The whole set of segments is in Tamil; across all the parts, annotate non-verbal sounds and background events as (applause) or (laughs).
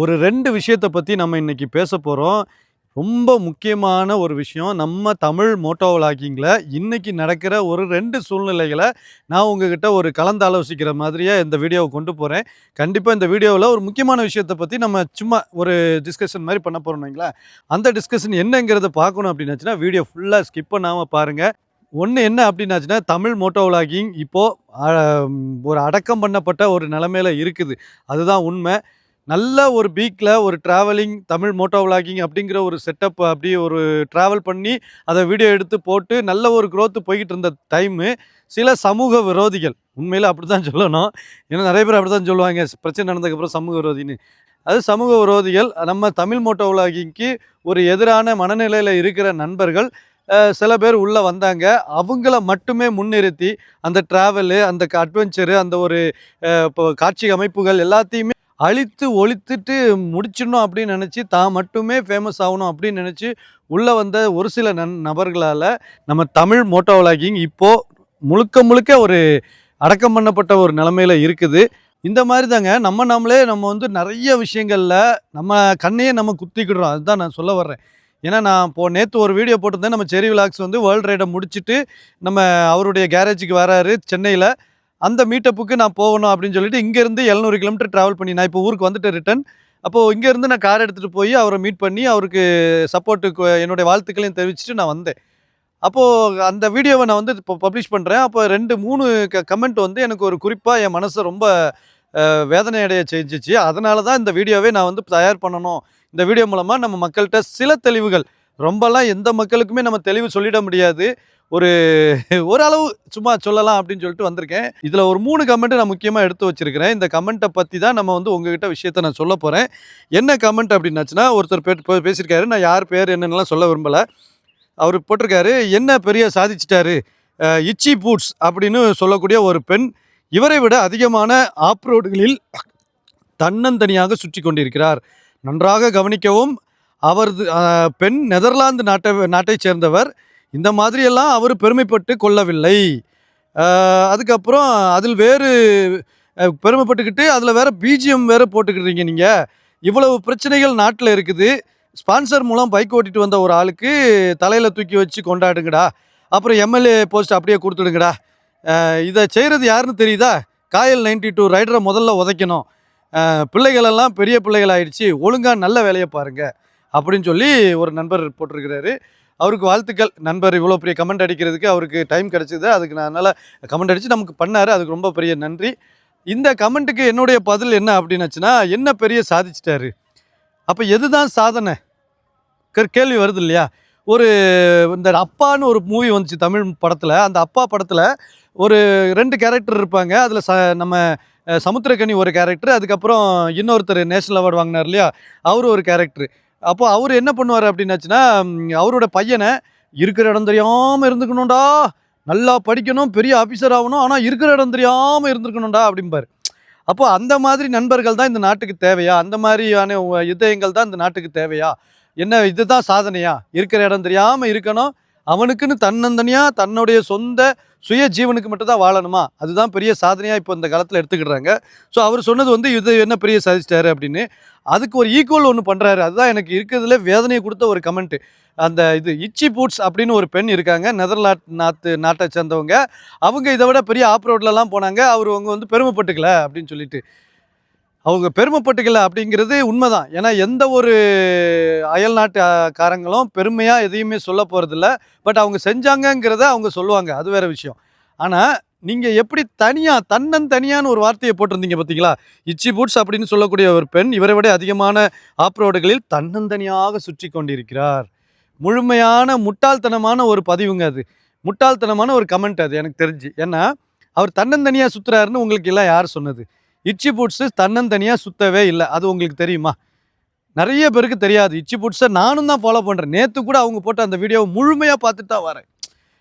ஒரு ரெண்டு விஷயத்தை பற்றி நம்ம இன்றைக்கி பேச போகிறோம் ரொம்ப முக்கியமான ஒரு விஷயம். நம்ம தமிழ் மோட்டோ விளாகிங்கில் இன்றைக்கி நடக்கிற ஒரு ரெண்டு சூழ்நிலைகளை நான் உங்ககிட்ட ஒரு கலந்து ஆலோசிக்கிற மாதிரியே இந்த வீடியோவை கொண்டு போகிறேன் கண்டிப்பாக இந்த வீடியோவில் ஒரு முக்கியமான விஷயத்தை பற்றி நம்ம சும்மா ஒரு டிஸ்கஷன் மாதிரி பண்ண போகிறோம் வைங்களேன். அந்த டிஸ்கஷன் என்னங்கிறத பார்க்கணும் அப்படின்னாச்சுன்னா வீடியோ ஃபுல்லாக ஸ்கிப் பண்ணாமல் பாருங்கள் ஒன்று என்ன அப்படின்னாச்சுன்னா தமிழ் மோட்டோ விளாகிங் இப்போது ஒரு அடக்கம் பண்ணப்பட்ட ஒரு நிலமையில இருக்குது. அதுதான் உண்மை. நல்ல ஒரு பீக்கில் ஒரு ட்ராவலிங் தமிழ் மோட்டோ விளாகிங் அப்படிங்கிற ஒரு செட்டப் அப்படி ஒரு ட்ராவல் பண்ணி அதை வீடியோ எடுத்து போட்டு நல்ல ஒரு க்ரோத்து போய்கிட்டு இருந்த டைமு சில சமூக விரோதிகள். உண்மையில் அப்படி தான் சொல்லணும். ஏன்னா நிறைய பேர் அப்படி தான் சொல்லுவாங்க பிரச்சனை நடந்ததுக்கப்புறம் சமூக விரோதின்னு. அது சமூக விரோதிகள் நம்ம தமிழ் மோட்டோ விளாகிங்க்கு ஒரு எதிரான மனநிலையில் இருக்கிற நண்பர்கள் சில பேர் உள்ளே வந்தாங்க. அவங்கள மட்டுமே முன்னிறுத்தி அந்த ட்ராவலு அந்த அட்வென்ச்சரு அந்த ஒரு இப்போ காட்சி அமைப்புகள் எல்லாத்தையுமே அழித்து ஒழித்துட்டு முடிச்சிடணும் அப்படின்னு நினச்சி தான் மட்டுமே ஃபேமஸ் ஆகணும் அப்படின்னு நினச்சி உள்ளே வந்த ஒரு சில நன் நபர்களால் நம்ம தமிழ் மோட்டோ விளாகிங் இப்போது முழுக்க முழுக்க ஒரு அடக்கம் பண்ணப்பட்ட ஒரு நிலமையில இருக்குது. இந்த மாதிரி தாங்க நம்ம நாமளே நம்ம வந்து நிறைய விஷயங்களில் நம்ம கண்ணையே நம்ம குத்திக்கிடுறோம். அதுதான் நான் சொல்ல வர்றேன். ஏன்னா நான் இப்போ நேற்று ஒரு வீடியோ போட்டிருந்தேன். நம்ம செரி விலாக்ஸ் வந்து வேர்ல்டு ரைடை முடிச்சுட்டு நம்ம அவருடைய கேரேஜுக்கு வராரு சென்னையில். அந்த மீட்டப்புக்கு நான் போகணும் அப்படின்னு சொல்லிட்டு இங்கேருந்து எழுநூறு கிலோமீட்டர் ட்ராவல் பண்ணி நான் இப்போ ஊருக்கு வந்துட்டு ரிட்டன் அப்போது இங்கேருந்து நான் கார் எடுத்துகிட்டு போய் அவரை மீட் பண்ணி அவருக்கு சப்போர்ட்டுக்கு என்னுடைய வாழ்த்துக்களையும் தெரிவிச்சுட்டு நான் வந்தேன். அப்போது அந்த வீடியோவை நான் வந்து இப்போ பப்ளிஷ் பண்ணுறேன் அப்போ ரெண்டு மூணு க கமெண்ட் வந்து எனக்கு ஒரு குறிப்பாக என் மனசை ரொம்ப வேதனையடைய வேதனை அடைய செஞ்சிச்சு. அதனால தான் இந்த வீடியோவே நான் வந்து தயார் பண்ணணும். இந்த வீடியோ மூலமாக நம்ம மக்கள்கிட்ட சில தெளிவுகள். ரொம்பலாம் எந்த மக்களுக்குமே நம்ம தெளிவு சொல்லிட முடியாது. ஒரு ஓரளவு சும்மா சொல்லலாம் அப்படின்னு சொல்லிட்டு வந்திருக்கேன். இதில் ஒரு மூணு கமெண்ட்டு நான் முக்கியமாக எடுத்து வச்சிருக்கிறேன். இந்த கமெண்ட்டை பற்றி தான் நம்ம வந்து உங்ககிட்ட விஷயத்தை நான் சொல்ல போகிறேன் என்ன கமெண்ட் அப்படின்னாச்சுன்னா ஒருத்தர் பே பேசியிருக்காரு. நான் யார் பேர் என்னென்னலாம் சொல்ல விரும்பலை. அவர் போட்டிருக்காரு என்ன பெரிய சாதிச்சிட்டாரு? இச்சி பூட்ஸ் அப்படின்னு சொல்லக்கூடிய ஒரு பெண் இவரை விட அதிகமான ஆப்ரோடுகளில் தன்னந்தனியாக சுற்றி கொண்டிருக்கிறார். நன்றாக கவனிக்கவும் அவரது பெண் நெதர்லாந்து நாட்டை நாட்டைச் சேர்ந்தவர் இந்த மாதிரியெல்லாம் அவர் பெருமைப்பட்டு கொள்ளவில்லை. அதுக்கப்புறம் அதில் வேறு பெருமைப்பட்டுக்கிட்டு அதில் வேற பிஜிஎம் வேற போட்டுக்கிட்டீங்க நீங்கள் இவ்வளவு பிரச்சனைகள் நாட்டில் இருக்குது. ஸ்பான்சர் மூலம் பைக் ஓட்டிட்டு வந்த ஒரு ஆளுக்கு தலையில் தூக்கி வச்சு கொண்டாடுங்கடா. அப்புறம் எம்எல்ஏ போஸ்ட் அப்படியே கொடுத்துடுங்கடா. இதை செய்கிறது யாருன்னு தெரியுதா? காயல் நைன்டி டூ ரைடரை முதல்ல உதைக்கணும். பிள்ளைகளெல்லாம் பெரிய பிள்ளைகள் ஆயிடுச்சு ஒழுங்காக நல்ல வேலையை பாருங்கள் அப்படின்னு சொல்லி ஒரு நண்பர் போட்டிருக்கிறாரு. அவருக்கு வாழ்த்துக்கள். நண்பர் இவ்வளோ பெரிய கமெண்ட் அடிக்கிறதுக்கு அவருக்கு டைம் கிடச்சிது. அதுக்கு நான் அதனால் கமெண்ட் அடித்து நமக்கு பண்ணார். அதுக்கு ரொம்ப பெரிய நன்றி. இந்த கமெண்ட்டுக்கு என்னுடைய பதில் என்ன அப்படின்னாச்சுன்னா என்ன பெரிய சாதிச்சிட்டாரு? அப்போ எதுதான் சாதனை? கேள்வி வருது இல்லையா? ஒரு இந்த அப்பான்னு ஒரு மூவி வந்துச்சு தமிழ் படத்தில். அந்த அப்பா படத்தில் ஒரு ரெண்டு கேரக்டர் இருப்பாங்க. அதில் ச நம்ம சமுத்திரக்கனி ஒரு கேரக்டர் அதுக்கப்புறம் இன்னொருத்தர் நேஷனல் அவார்டு வாங்கினார் இல்லையா? அவர் ஒரு கேரக்டர் அப்போ அவர் என்ன பண்ணுவார் அப்படின்னாச்சுன்னா அவரோட பையனை இருக்கிற இடம் தெரியாமல் இருந்துக்கணும்டா. நல்லா படிக்கணும் பெரிய ஆஃபீஸர் ஆகணும் ஆனால் இருக்கிற இடம் தெரியாமல் இருந்திருக்கணும்டா அப்படிம்பார். அப்போ அந்த மாதிரி நண்பர்கள் தான் இந்த நாட்டுக்கு தேவையா? அந்த மாதிரியான உ- இதயங்கள் தான் இந்த நாட்டுக்கு தேவையா? என்ன இதுதான் சாதனையா? இருக்கிற இடம் தெரியாமல் இருக்கணும் அவனுக்குன்னு தன்னந்தனியாக தன்னுடைய சொந்த சுய ஜீவனுக்கு மட்டும் தான் வாழணுமா? அதுதான் பெரிய சாதனையாக இப்போ இந்த காலத்தில் எடுத்துக்கிடுறாங்க. ஸோ அவர் சொன்னது வந்து இது என்ன பெரிய சாதிச்சிட்டாரு அப்படின்னு அதுக்கு ஒரு ஈக்குவல் ஒன்று பண்ணுறாரு அதுதான் எனக்கு இருக்கிறதுல வேதனையை கொடுத்த ஒரு கமெண்ட்டு அந்த இது இச்சி பூட்ஸ் அப்படின்னு ஒரு பெண் இருக்காங்க நெதர்லாண்ட் நாட்டு நாட்டை சேர்ந்தவங்க. அவங்க இதை விட பெரிய ஆப் ரோட்லலாம் போனாங்க. அவர் அவங்க வந்து பெருமைப்பட்டுக்கல அப்படின்னு சொல்லிட்டு. அவங்க பெருமைப்பட்டுக்கல அப்படிங்கிறது உண்மைதான். ஏன்னா எந்த ஒரு அயல் நாட்டு காரங்களும் பெருமையாக எதையுமே சொல்ல போகிறதில்ல பட் அவங்க செஞ்சாங்கங்கிறத அவங்க சொல்லுவாங்க. அது வேற விஷயம். ஆனால் நீங்கள் எப்படி தனியாக தன்னன் தனியான ஒரு வார்த்தையை போட்டிருந்தீங்க பார்த்தீங்களா? இச்சி பூட்ஸ் அப்படின்னு சொல்லக்கூடிய ஒரு பெண் இவரை விட அதிகமான ஆப்ரோடுகளில் தன்னந்தனியாக சுற்றி கொண்டிருக்கிறார். முழுமையான முட்டாள்தனமான ஒரு பதிவுங்க அது. முட்டாள்தனமான ஒரு கமெண்ட் அது எனக்கு தெரிஞ்சு. ஏன்னா அவர் தன்னந்தனியாக சுற்றுறாருன்னு உங்களுக்கு எல்லாம் யார் சொன்னது? இச்சி பூட்ஸு தன்னந்தனியாக சுத்தவே இல்லை. அது உங்களுக்கு தெரியுமா? நிறைய பேருக்கு தெரியாது. இச்சி பூட்ஸை நானும் தான் ஃபாலோ பண்ணுறேன் நேற்று கூட அவங்க போட்ட அந்த வீடியோவை முழுமையாக பார்த்துட்டு தான் வரேன்.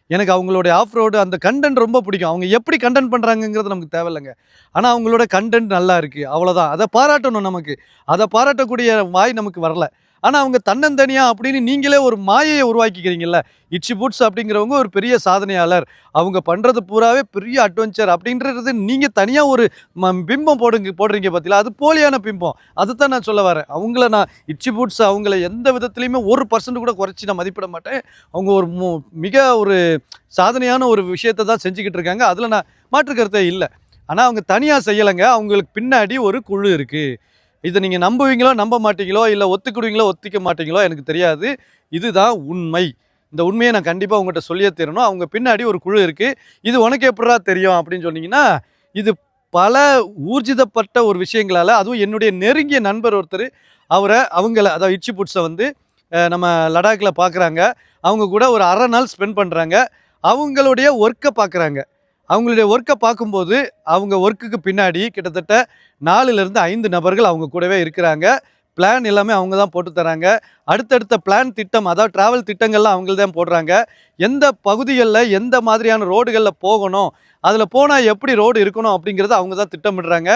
எனக்கு அவங்களுடைய ஆஃப் ரோடு அந்த கண்டென்ட் ரொம்ப பிடிக்கும். அவங்க எப்படி கண்டென்ட் பண்ணுறாங்கங்கிறது நமக்கு தேவையில்லைங்க. ஆனால் அவங்களோட கண்டென்ட் நல்லா இருக்குது அவ்வளோதான் அதை பாராட்டணும் நமக்கு. அதை பாராட்டக்கூடிய வாய் நமக்கு வரல. ஆனால் அவங்க தன்னந்தனியா அப்படின்னு நீங்களே ஒரு மாயையை உருவாக்கிக்கிறீங்கல்ல? இட்சி பூட்ஸ் அப்படிங்கிறவங்க ஒரு பெரிய சாதனையாளர். அவங்க பண்ணுறது பூராவே பெரிய அட்வென்ச்சர் அப்படின்றது நீங்கள் தனியாக ஒரு ம பிம்பம் போடுங்க போடுறீங்க பார்த்தீங்களா அது போலியான பிம்பம். அதுதான் நான் சொல்ல வரேன். அவங்கள நான் இட்சி பூட்ஸ் அவங்கள எந்த விதத்துலையுமே ஒரு பர்சன்ட் கூட குறைச்சி நான் மதிப்பிட மாட்டேன். அவங்க ஒரு மு- மிக ஒரு சாதனையான ஒரு விஷயத்தை தான் செஞ்சுக்கிட்டு இருக்காங்க. அதில் நான் மாற்று கருத்தே இல்லை. ஆனால் அவங்க தனியாக செய்யலைங்க. அவங்களுக்கு பின்னாடி ஒரு குழு இருக்குது இதை நீங்கள் நம்புவீங்களோ நம்ப மாட்டீங்களோ இல்லை ஒத்துக்கிடுவீங்களோ ஒத்துக்க மாட்டீங்களோ எனக்கு தெரியாது. இதுதான் உண்மை. இந்த உண்மையை நான் கண்டிப்பாக உங்கள்கிட்ட சொல்லியே தரணும். அவங்க பின்னாடி ஒரு குழு இருக்குது இது உனக்கு எப்படா தெரியும் அப்படின்னு சொன்னீங்கன்னா இது பல ஊர்ஜிதப்பட்ட ஒரு விஷயங்களால் அதுவும் என்னுடைய நெருங்கிய நண்பர் ஒருத்தர் அவரை அவங்கள அதாவது இட்சி புட்ஸை வந்து நம்ம லடாக்கில் பார்க்குறாங்க அவங்க கூட ஒரு அரை நாள் ஸ்பெண்ட் பண்ணுறாங்க அவங்களுடைய ஒர்க்கை பார்க்குறாங்க அவங்களுடைய ஒர்க்கை பார்க்கும்போது அவங்க ஒர்க்குக்கு பின்னாடி கிட்டத்தட்ட நாலுலேருந்து ஐந்து நபர்கள் அவங்க கூடவே இருக்கிறாங்க. பிளான் எல்லாமே அவங்க தான் போட்டு தராங்க. அடுத்தடுத்த பிளான் திட்டம் அதாவது டிராவல் திட்டங்கள்லாம் அவங்க தான் போடுறாங்க. எந்த பகுதிகளில் எந்த மாதிரியான ரோடுகளில் போகணும் அதில் போனால் எப்படி ரோடு இருக்கணும் அப்படிங்கிறத அவங்க தான் திட்டமிடுறாங்க.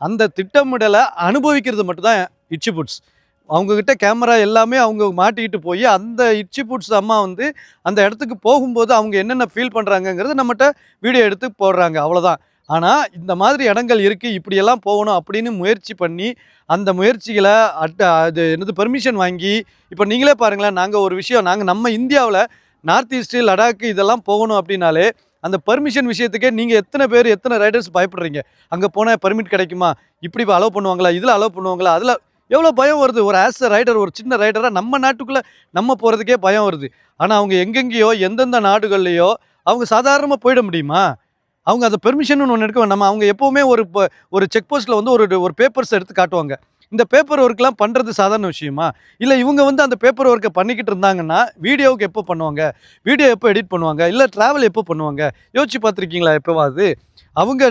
அந்த திட்டமிடலை அனுபவிக்கிறது மட்டும்தான் இச்சிபுட்ஸ் அவங்கக்கிட்ட கேமரா எல்லாமே அவங்க மாட்டிக்கிட்டு போய் அந்த இட்சி புட்ஸ் அம்மா வந்து அந்த இடத்துக்கு போகும்போது அவங்க என்னென்ன ஃபீல் பண்ணுறாங்கங்கிறத நம்மகிட்ட வீடியோ எடுத்து போடுறாங்க அவ்வளோதான் ஆனால் இந்த மாதிரி இடங்கள் இருக்குது இப்படியெல்லாம் போகணும் அப்படின்னு முயற்சி பண்ணி அந்த முயற்சிகளை அட்ட அது என்னது பெர்மிஷன் வாங்கி இப்போ நீங்களே பாருங்களேன் நாங்கள் ஒரு விஷயம் நாங்கள் நம்ம இந்தியாவில் நார்த் ஈஸ்ட்டு லடாக்கு இதெல்லாம் போகணும் அப்படின்னாலே அந்த பெர்மிஷன் விஷயத்துக்கே நீங்கள் எத்தனை பேர் எத்தனை ரைடர்ஸ் பயப்படுறீங்க? அங்கே போனால் பெர்மிட் கிடைக்குமா? இப்படி அலோவ் பண்ணுவாங்களா? இதில் அலோவ் பண்ணுவாங்களா? அதில் எவ்வளோ பயம் வருது? ஒரு ஆஸ் அ ரைடர் ஒரு சின்ன ரைடராக நம்ம நாட்டுக்குள்ளே நம்ம போகிறதுக்கே பயம் வருது. ஆனால் அவங்க எங்கெங்கேயோ எந்தெந்த நாடுகள்லையோ அவங்க சாதாரணமாக போயிட முடியுமா? அவங்க அதை பெர்மிஷன் ஒன்று எடுக்க நம்ம அவங்க எப்போவுமே ஒரு ப- ஒரு செக் போஸ்ட்டில் வந்து ஒரு ஒரு பேப்பர்ஸ் எடுத்து காட்டுவாங்க. இந்த பேப்பர் ஒர்க்லாம் பண்ணுறது சாதாரண விஷயமா? இல்லை இவங்க வந்து அந்த பேப்பர் ஒர்க்கை பண்ணிக்கிட்டு இருந்தாங்கன்னா வீடியோவுக்கு எப்போ பண்ணுவாங்க? வீடியோ எப்போ எடிட் பண்ணுவாங்க? இல்லை ட்ராவல் எப்போ பண்ணுவாங்க? யோசிச்சு பார்த்துருக்கீங்களா எப்போவாது அவங்க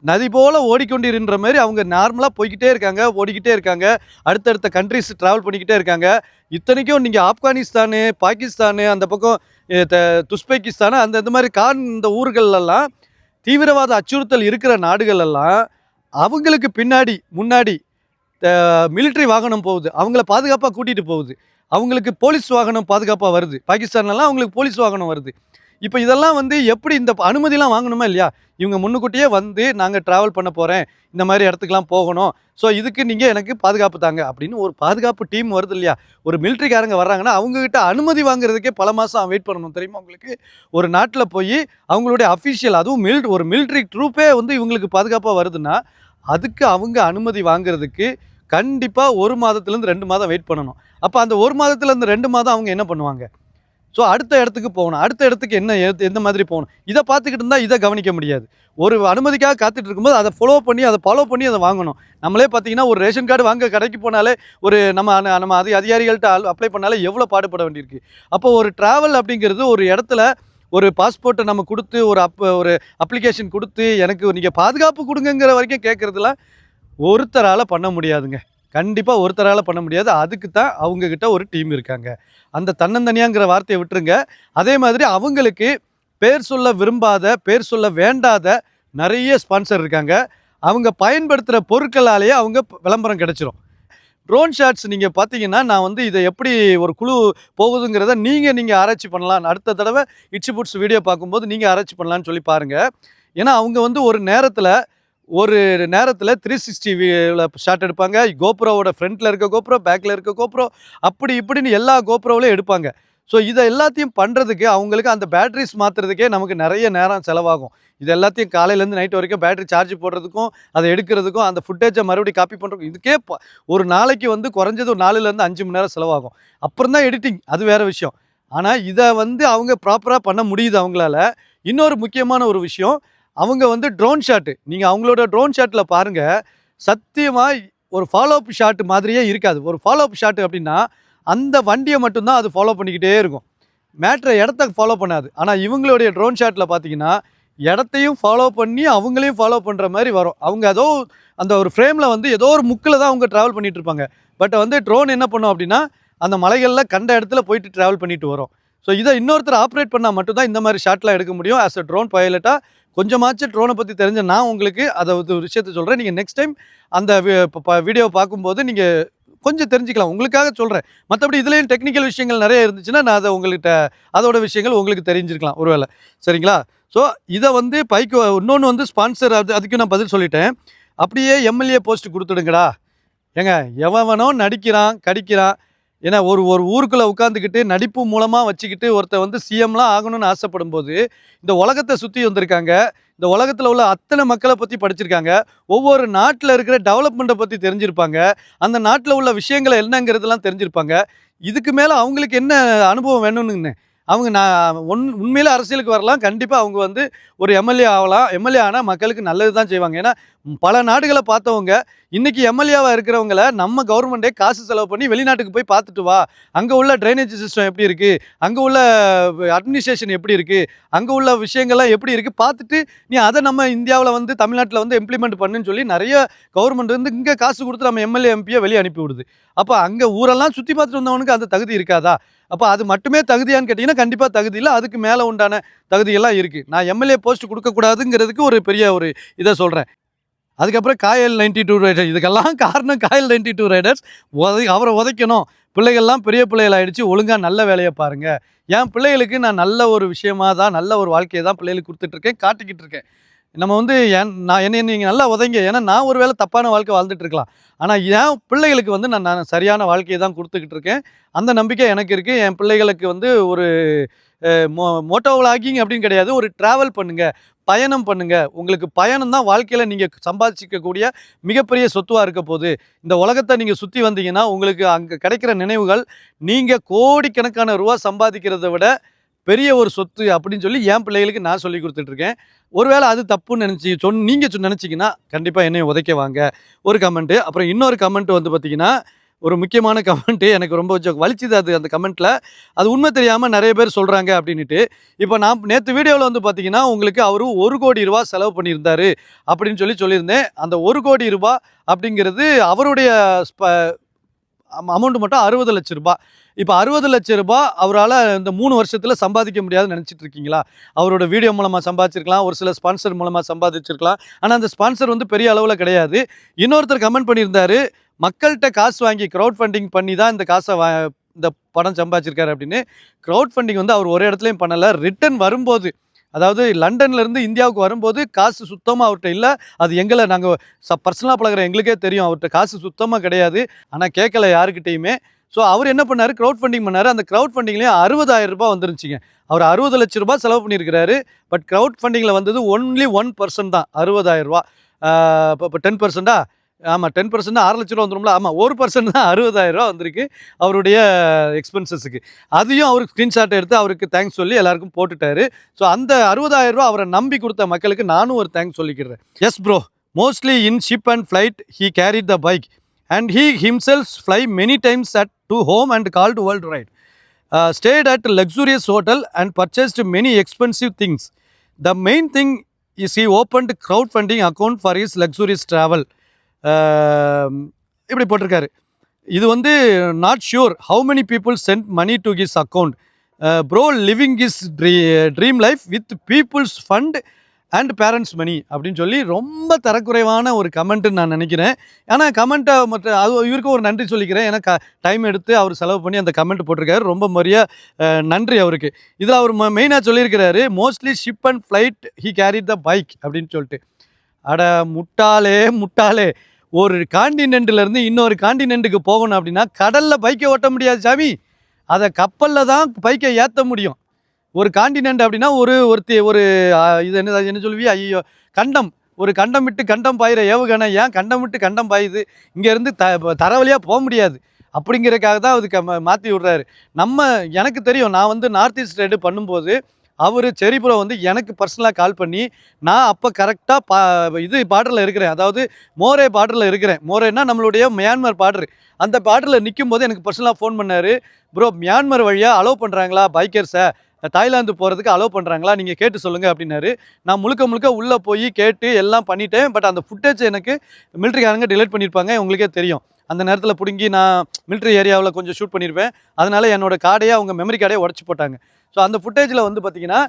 நதி போல் ஓடிக்கொண்டிருன்ற மாதிரி அவங்க நார்மலாக போய்கிட்டே இருக்காங்க ஓடிக்கிட்டே இருக்காங்க. அடுத்தடுத்த கண்ட்ரிஸ் ட்ராவல் பண்ணிக்கிட்டே இருக்காங்க. இத்தனைக்கும் நீங்கள் ஆப்கானிஸ்தானு பாகிஸ்தானு அந்த பக்கம் த- துஸ்பெகிஸ்தானு அந்த இந்த மாதிரி கான் இந்த ஊர்களெல்லாம் தீவிரவாத அச்சுறுத்தல் இருக்கிற நாடுகள் எல்லாம் அவங்களுக்கு பின்னாடி முன்னாடி மிலிட்ரி வாகனம் போகுது. அவங்கள பாதுகாப்பாக கூட்டிகிட்டு போகுது. அவங்களுக்கு போலீஸ் வாகனம் பாதுகாப்பாக வருது. பாகிஸ்தான்லாம் அவங்களுக்கு போலீஸ் வாகனம் வருது. இப்போ இதெல்லாம் வந்து எப்படி இந்த அனுமதிலாம் வாங்கணுமா இல்லையா? இவங்க முன்னுக்கூட்டியே வந்து நாங்கள் ட்ராவல் பண்ண போகிறேன் இந்த மாதிரி இடத்துக்குலாம் போகணும். ஸோ இதுக்கு நீங்கள் எனக்கு பாதுகாப்பு தாங்க அப்படின்னு ஒரு பாதுகாப்பு டீம் வருது இல்லையா? ஒரு மிலிட்ரிக்காரங்க வர்றாங்கன்னா அவங்ககிட்ட அனுமதி வாங்குறதுக்கே பல மாதம் வெயிட் பண்ணணும். தெரியுமா உங்களுக்கு? ஒரு நாட்டில் போய் அவங்களுடைய அஃபிஷியல் அதுவும் மில் ஒரு மிலிட்ரி ட்ரூப்பே வந்து இவங்களுக்கு பாதுகாப்பாக வருதுன்னா அதுக்கு அவங்க அனுமதி வாங்குறதுக்கு கண்டிப்பாக ஒரு மாதத்துலேருந்து ரெண்டு மாதம் வெயிட் பண்ணணும். அப்போ அந்த ஒரு மாதத்துலேருந்து ரெண்டு மாதம் அவங்க என்ன பண்ணுவாங்க? ஸோ அடுத்த இடத்துக்கு போகணும். அடுத்த இடத்துக்கு என்ன எது- எந்த மாதிரி போகணும்? இதை பார்த்துக்கிட்டு இருந்தால் இதை கவனிக்க முடியாது. ஒரு அனுமதிக்காக காத்துட்டு இருக்கும்போது அதை ஃபாலோ பண்ணி அதை ஃபாலோ பண்ணி அதை வாங்கணும். நம்மளே பார்த்தீங்கன்னா ஒரு ரேஷன் கார்டு வாங்க கடைக்கு போனாலே ஒரு நம்ம நம்ம அது அதிகாரிகள்கிட்ட அப்ளை பண்ணாலே எவ்வளோ பாடுபட வேண்டியிருக்கு. அப்போ ஒரு ட்ராவல் அப்படிங்கிறது ஒரு இடத்துல ஒரு பாஸ்போர்ட்டை நம்ம கொடுத்து ஒரு அப் ஒரு அப்ளிகேஷன் கொடுத்து எனக்கு நீங்கள் பாதுகாப்பு கொடுங்கங்கிற வரைக்கும் கேட்குறதுலாம் ஒருத்தரால் பண்ண முடியாதுங்க. கண்டிப்பாக ஒருத்தரால் பண்ண முடியாது. அதுக்கு தான் அவங்கக்கிட்ட ஒரு டீம் இருக்காங்க. அந்த தன்னந்தனியாங்கிற வார்த்தையை விட்டுருங்க. அதே மாதிரி அவங்களுக்கு பேர் சொல்ல விரும்பாத பேர் சொல்ல வேண்டாத நிறைய ஸ்பான்சர் இருக்காங்க. அவங்க பயன்படுத்துகிற பொருட்களாலேயே அவங்க விளம்பரம் கிடச்சிரும். ட்ரோன் ஷாட்ஸ் நீங்கள் பார்த்தீங்கன்னா நான் வந்து இதை எப்படி ஒரு குழு போகுதுங்கிறத நீங்கள் நீங்கள் ஆராய்ச்சி பண்ணலாம். அடுத்த தடவை இட்ஸ் புட்ஸ் வீடியோ பார்க்கும்போது நீங்கள் ஆராய்ச்சி பண்ணலான்னு சொல்லி பாருங்கள் ஏன்னா அவங்க வந்து ஒரு நேரத்தில் ஒரு நேரத்தில் த்ரீ சிக்ஸ்டி ஷாட் எடுப்பாங்க. கோப்ரோவோட ஃப்ரண்ட்டில் இருக்க கோப்ரோ பேக்கில் இருக்க கோப்ரோ அப்படி இப்படின்னு எல்லா கோப்ரோவிலையும் எடுப்பாங்க. ஸோ இதை எல்லாத்தையும் பண்ணுறதுக்கு அவங்களுக்கு அந்த பேட்ரிஸ் மாற்றுறதுக்கே நமக்கு நிறைய நேரம் செலவாகும். இது எல்லாத்தையும் காலையிலேருந்து நைட் வரைக்கும் பேட்டரி சார்ஜ் போடுறதுக்கும் அதை எடுக்கிறதுக்கும் அந்த ஃபுட்டேஜை மறுபடியும் காப்பி பண்ணுறதுக்கும் இதுக்கே ஒரு நாளைக்கு வந்து குறைஞ்சது ஒரு நாலுலேருந்து அஞ்சு மணி நேரம் செலவாகும். அப்புறம் தான் எடிட்டிங் அது வேறு விஷயம். ஆனால் இதை வந்து அவங்க ப்ராப்பராக பண்ண முடியுது அவங்களால. இன்னொரு முக்கியமான ஒரு விஷயம் அவங்க வந்து ட்ரோன் ஷாட்டு நீங்கள் அவங்களோட ட்ரோன் ஷாட்டில் பாருங்கள் சத்தியமாக ஒரு ஃபாலோ அப் ஷாட் மாதிரியே இருக்காது. ஒரு ஃபாலோ அப் ஷாட் அப்படின்னா அந்த வண்டியை மட்டும்தான் அது ஃபாலோ பண்ணிக்கிட்டே இருக்கும். மேட்ரை இடத்த ஃபாலோ பண்ணாது. ஆனால் இவங்களுடைய ட்ரோன் ஷாட்டில் பார்த்தீங்கன்னா இடத்தையும் ஃபாலோ பண்ணி அவங்களையும் ஃபாலோ பண்ணுற மாதிரி வரும். அவங்க ஏதோ அந்த ஒரு ஃப்ரேமில் வந்து ஏதோ ஒரு முக்கில் தான் அவங்க ட்ராவல் பண்ணிகிட்ருப்பாங்க இருப்பாங்க. பட் வந்து ட்ரோன் என்ன பண்ணும் அப்படின்னா அந்த மலைகளில் கண்ட இடத்துல போயிட்டு ட்ராவல் பண்ணிட்டு வரும். ஸோ இதை இன்னொருத்தர் ஆப்ரேட் பண்ணால் மட்டும்தான் இந்த மாதிரி ஷாட்லாம் எடுக்க முடியும். ஆஸ் அ ட்ரோன் பைலட்டாக கொஞ்சமாச்சும் ட்ரோனை பற்றி தெரிஞ்ச நான் உங்களுக்கு அதை ஒரு விஷயத்த சொல்கிறேன் நீங்கள் நெக்ஸ்ட் டைம் அந்த வீடியோ பார்க்கும்போது நீங்கள் கொஞ்சம் தெரிஞ்சுக்கலாம். உங்களுக்காக சொல்கிறேன் மற்றபடி இதுலேயும் டெக்னிக்கல் விஷயங்கள் நிறைய இருந்துச்சுன்னா நான் அதை உங்கள்கிட்ட அதோட விஷயங்கள் உங்களுக்கு தெரிஞ்சிருக்கலாம். ஒருவேளை. சரிங்களா? ஸோ இதை வந்து பைக்கு இன்னொன்று வந்து ஸ்பான்சர் அது அதுக்கு நான் பதில் சொல்லிட்டேன். அப்படியே எம்எல்ஏ போஸ்ட் கொடுத்துடுங்கடா. ஏங்க எவனோ நடிக்கிறான் கடிக்கிறான். ஏன்னா ஒரு ஒரு ஊருக்குள்ளே உட்காந்துக்கிட்டு நடிப்பு மூலமாக வச்சுக்கிட்டு ஒருத்தன் வந்து சிஎம்லாம் ஆகணும்னு ஆசைப்படும் போது இந்த உலகத்தை சுற்றி வந்திருக்காங்க. இந்த உலகத்தில் உள்ள அத்தனை மக்களை பற்றி படிச்சிருக்காங்க. ஒவ்வொரு நாட்டில் இருக்கிற டெவலப்மெண்ட்டை பற்றி தெரிஞ்சிருப்பாங்க. அந்த நாட்டில் உள்ள விஷயங்களை என்னங்கிறதெல்லாம் தெரிஞ்சிருப்பாங்க. இதுக்கு மேலே அவங்களுக்கு என்ன அனுபவம் வேணும்னு? அவங்க நான் உண் உண்மையில் அரசியலுக்கு வரலாம். கண்டிப்பாக அவங்க வந்து ஒரு எம்எல்ஏ ஆகலாம். எம்எல்ஏ ஆனால் மக்களுக்கு நல்லது தான் செய்வாங்க. ஏன்னா பல நாடுகளை பார்த்தவங்க இன்றைக்கி எம்எல்ஏவாக இருக்கிறவங்கள நம்ம கவர்மெண்ட்டே காசு செலவு பண்ணி வெளிநாட்டுக்கு போய் பார்த்துட்டு வா. அங்கே உள்ள ட்ரைனேஜ் சிஸ்டம் எப்படி இருக்குது அங்கே உள்ள அட்மினிஸ்ட்ரேஷன் எப்படி இருக்குது அங்கே உள்ள விஷயங்கள்லாம் எப்படி இருக்குது பார்த்துட்டு நீ அதை நம்ம இந்தியாவில் வந்து தமிழ்நாட்டில் வந்து இம்ப்ளிமெண்ட் பண்ணுன்னு சொல்லி நிறைய கவர்மெண்ட் வந்து இங்கே காசு கொடுத்து நம்ம எம்எல்ஏ எம்பியை வெளியே அனுப்பி விடுது. அப்போ அங்கே ஊரெல்லாம் சுற்றி பார்த்துட்டு வந்தவனுக்கு அந்த தகுதி இருக்காதா? அப்போ அது மட்டுமே தகுதியான்னு கேட்டிங்கன்னா கண்டிப்பாக தகுதி இல்லை. அதுக்கு மேலே உண்டான தகுதியெல்லாம் இருக்குது நான் எம்எல்ஏ போஸ்ட் கொடுக்கக்கூடாதுங்கிறதுக்கு ஒரு பெரிய ஒரு இதை சொல்கிறேன் அதுக்கப்புறம் காயல் நைன்டி டூ ரைடர் இதுக்கெல்லாம் காரணம் காயல் நைன்டி டூ ரைடர்ஸ் உதை அவரை உதைக்கணும். பிள்ளைகள்லாம் பெரிய பிள்ளைகள் ஆயிடுச்சு. ஒழுங்காக நல்ல வேலையை பாருங்கள் என் பிள்ளைகளுக்கு நான் நல்ல ஒரு விஷயமா தான் நல்ல ஒரு வாழ்க்கையை தான் பிள்ளைகளுக்கு கொடுத்துட்ருக்கேன் காட்டிக்கிட்டு இருக்கேன். நம்ம வந்து என் நான் என்னை நீங்கள் நல்லா உதைங்க. ஏன்னா நான் ஒரு வேளை தப்பான வாழ்க்கை வாழ்ந்துட்டு இருக்கலாம். ஆனால் என் பிள்ளைகளுக்கு வந்து நான் நான் சரியான வாழ்க்கையை தான் கொடுத்துக்கிட்டு இருக்கேன். அந்த நம்பிக்கை எனக்கு இருக்குது என் பிள்ளைகளுக்கு வந்து ஒரு மோ மோட்டோ விளாகிங் அப்படின்னு கிடையாது. ஒரு ட்ராவல் பண்ணுங்க பயணம் பண்ணுங்க. உங்களுக்கு பயணம் தான் வாழ்க்கையில் நீங்கள் சம்பாதிச்சிக்கக்கூடிய மிகப்பெரிய சொத்துவாக இருக்க போகுது இந்த உலகத்தை நீங்கள் சுற்றி வந்தீங்கன்னா உங்களுக்கு அங்கே கிடைக்கிற நினைவுகள் நீங்கள் கோடிக்கணக்கான ரூபா சம்பாதிக்கிறத விட பெரிய ஒரு சொத்து அப்படின்னு சொல்லி என் பிள்ளைகளுக்கு நான் சொல்லி கொடுத்துட்ருக்கேன். ஒருவேளை அது தப்புன்னு நினச்சி சொன் நீங்கள் நினச்சிங்கன்னா கண்டிப்பாக என்னையும் உதைக்க வாங்க. ஒரு கமெண்ட்டு அப்புறம் இன்னொரு கமெண்ட் வந்து பார்த்தீங்கன்னா ஒரு முக்கியமான கமெண்ட்டு எனக்கு ரொம்ப வலிச்சுது அது அந்த கமெண்ட்டில் அது உண்மை தெரியாமல் நிறைய பேர் சொல்கிறாங்க அப்படின்ட்டு இப்போ நான் நேற்று வீடியோவில் வந்து பார்த்தீங்கன்னா உங்களுக்கு அவர் ஒரு கோடி ரூபா செலவு பண்ணியிருந்தாரு அப்படின்னு சொல்லி சொல்லியிருந்தேன். அந்த ஒரு கோடி ரூபா அப்படிங்கிறது அவருடைய அமௌண்ட் மட்டும் அறுபது லட்ச ரூபாய். இப்போ அறுபது லட்ச ரூபாய் அவரால் இந்த மூணு வருஷத்தில் சம்பாதிக்க முடியாதுன்னு நினச்சிட்டு இருக்கீங்களா? அவரோட வீடியோ மூலமாக சம்பாதிச்சிருக்கலாம் ஒரு சில ஸ்பான்சர் மூலமாக சம்பாதிச்சிருக்கலாம். ஆனால் அந்த ஸ்பான்சர் வந்து பெரிய அளவில் கிடையாது. இன்னொருத்தர் கமெண்ட் பண்ணியிருந்தாரு மக்கள்கிட்ட காசு வாங்கி க்ரௌட் ஃபண்டிங் பண்ணி தான் இந்த காசை வா இந்த படம் சம்பாதிச்சிருக்காரு அப்படின்னு. க்ரௌட் ஃபண்டிங் வந்து அவர் ஒரு இடத்துலையும் பண்ணலை ரிட்டர்ன் வரும்போது. அதாவது லண்டன்லேருந்து இந்தியாவுக்கு வரும்போது காசு சுத்தமாக அவர்கிட்ட இல்லை. அது எங்களை நாங்கள் ச பர்சனலாக பழகுற எங்களுக்கே தெரியும். அவர்கிட்ட காசு சுத்தமாக கிடையாது. ஆனால் கேட்கல யாருக்கிட்டேயுமே. ஸோ அவர் என்ன பண்ணார்? க்ரௌட் ஃபண்டிங் பண்ணார். அந்த க்ரௌட் ஃபண்டிங்லேயும் அறுபதாயிரம் ரூபாய் வந்துருச்சுங்க அவர் அறுபது லட்ச ரூபாய் செலவு பண்ணியிருக்கிறாரு. பட் க்ரௌட் ஃபண்டிங்கில் வந்தது ஒன்லி ஒன் பர்சன்ட் தான். அறுபதாயிரம் ரூபா இப்போ இப்போ டென் பர்சண்ட்டா ஆமாம் டென் பர்சன்ட் ஆறு லட்ச ரூபா வந்துடும்ல ஆமாம் ஒரு பர்சன்ட் தான் அறுபதாயிரம் ரூபா வந்திருக்கு அவருடைய எக்ஸ்பென்சஸுக்கு அதையும் அவருக்கு ஸ்க்ரீன்ஷாட் எடுத்து அவருக்கு தேங்க்ஸ் சொல்லி எல்லாருக்கும் போட்டுட்டாரு. ஸோ அந்த அறுபதாயிரம் ரூபா அவரை நம்பி கொடுத்த மக்களுக்கு நானும் ஒரு தேங்க்ஸ் சொல்லிக்கிறேன். Yes bro mostly in ship and flight he carried the bike and he himself fly many times at to home and call to world ride stayed at luxurious hotel and purchased many expensive things the main thing is he opened crowd funding account for is luxurious travel இப்படி போட்டிருக்காரு. இது வந்து not sure how many people sent money to his account bro living is tree dream life with peoples fund and parents money அப்படின்னு சொல்லி ரொம்ப தரக்குறைவான ஒரு கமெண்ட்டுன்னு நான் நினைக்கிறேன். ஏன்னா கமெண்ட்டை மற்ற அது இவருக்கும் ஒரு நன்றி சொல்லிக்கிறேன். ஏன்னா க டைம் எடுத்து அவர் செலவு பண்ணி அந்த கமெண்ட் போட்டிருக்காரு. ரொம்ப மரியா நன்றி அவருக்கு. இதில் அவர் மெயினாக சொல்லியிருக்கிறாரு mostly ship and flight he carry the bike அப்படின்னு சொல்லிட்டு. அட முட்டாளே முட்டாளே. ஒரு காண்டினென்ட்லேருந்து இன்னொரு காண்டினென்ட்டுக்கு போகணும் அப்படின்னா கடலில் பைக்கை ஓட்ட முடியாது சாமி. அதை கப்பலில் தான் பைக்கை ஏற்ற முடியும். ஒரு காண்டினென்ட் அப்படின்னா ஒரு ஒருத்தி ஒரு இது என்ன என்ன சொல்லுவியா? ஐயோ கண்டம். ஒரு கண்டம் விட்டு கண்டம் பாயிற ஏவுகணை. ஏன்? கண்டம் விட்டு கண்டம் பாயுது. இங்கேருந்து த தர வழியாக போக முடியாது. அப்படிங்கிறதுக்காக தான் அதுக்கு மாற்றி விடுறாரு. நம்ம எனக்கு தெரியும் நான் வந்து நார்த் ஈஸ்ட் ரைடு பண்ணும்போது அவர் செரிபுரம் வந்து எனக்கு பர்சனலாக கால் பண்ணி நான் அப்போ கரெக்டாக பா இது பார்டரில் இருக்கிறேன். அதாவது மோரே பார்டரில் இருக்கிறேன். மோரேன்னா நம்மளுடைய மியான்மர் பார்டர் அந்த பார்டரில் நிற்கும் போது எனக்கு பர்சனலாக ஃபோன் பண்ணார். ப்ரோ மியான்மர் வழியாக அலோவ் பண்ணுறாங்களா பைக்கர்ஸை தாய்லாந்து போகிறதுக்கு அலோவ் பண்ணுறாங்களா நீங்கள் கேட்டு சொல்லுங்கள் அப்படின்னாரு. நான் முழுக்க முழுக்க உள்ளே போய் கேட்டு எல்லாம் பண்ணிட்டேன். பட் அந்த ஃபுட்டேஜ் எனக்கு மிலிட்ரிக்காரங்க டிலேட் பண்ணியிருப்பாங்க உங்களுக்கே தெரியும். அந்த நேரத்தில் பிடுங்கி நான் மிலிட்ரி ஏரியாவில் கொஞ்சம் ஷூட் பண்ணியிருப்பேன் அதனால் என்னோட கார்டையே அவங்க மெமரி கார்டையே உடச்சி போட்டாங்க. ஸோ அந்த ஃபுட்டேஜில் வந்து பார்த்தீங்கன்னா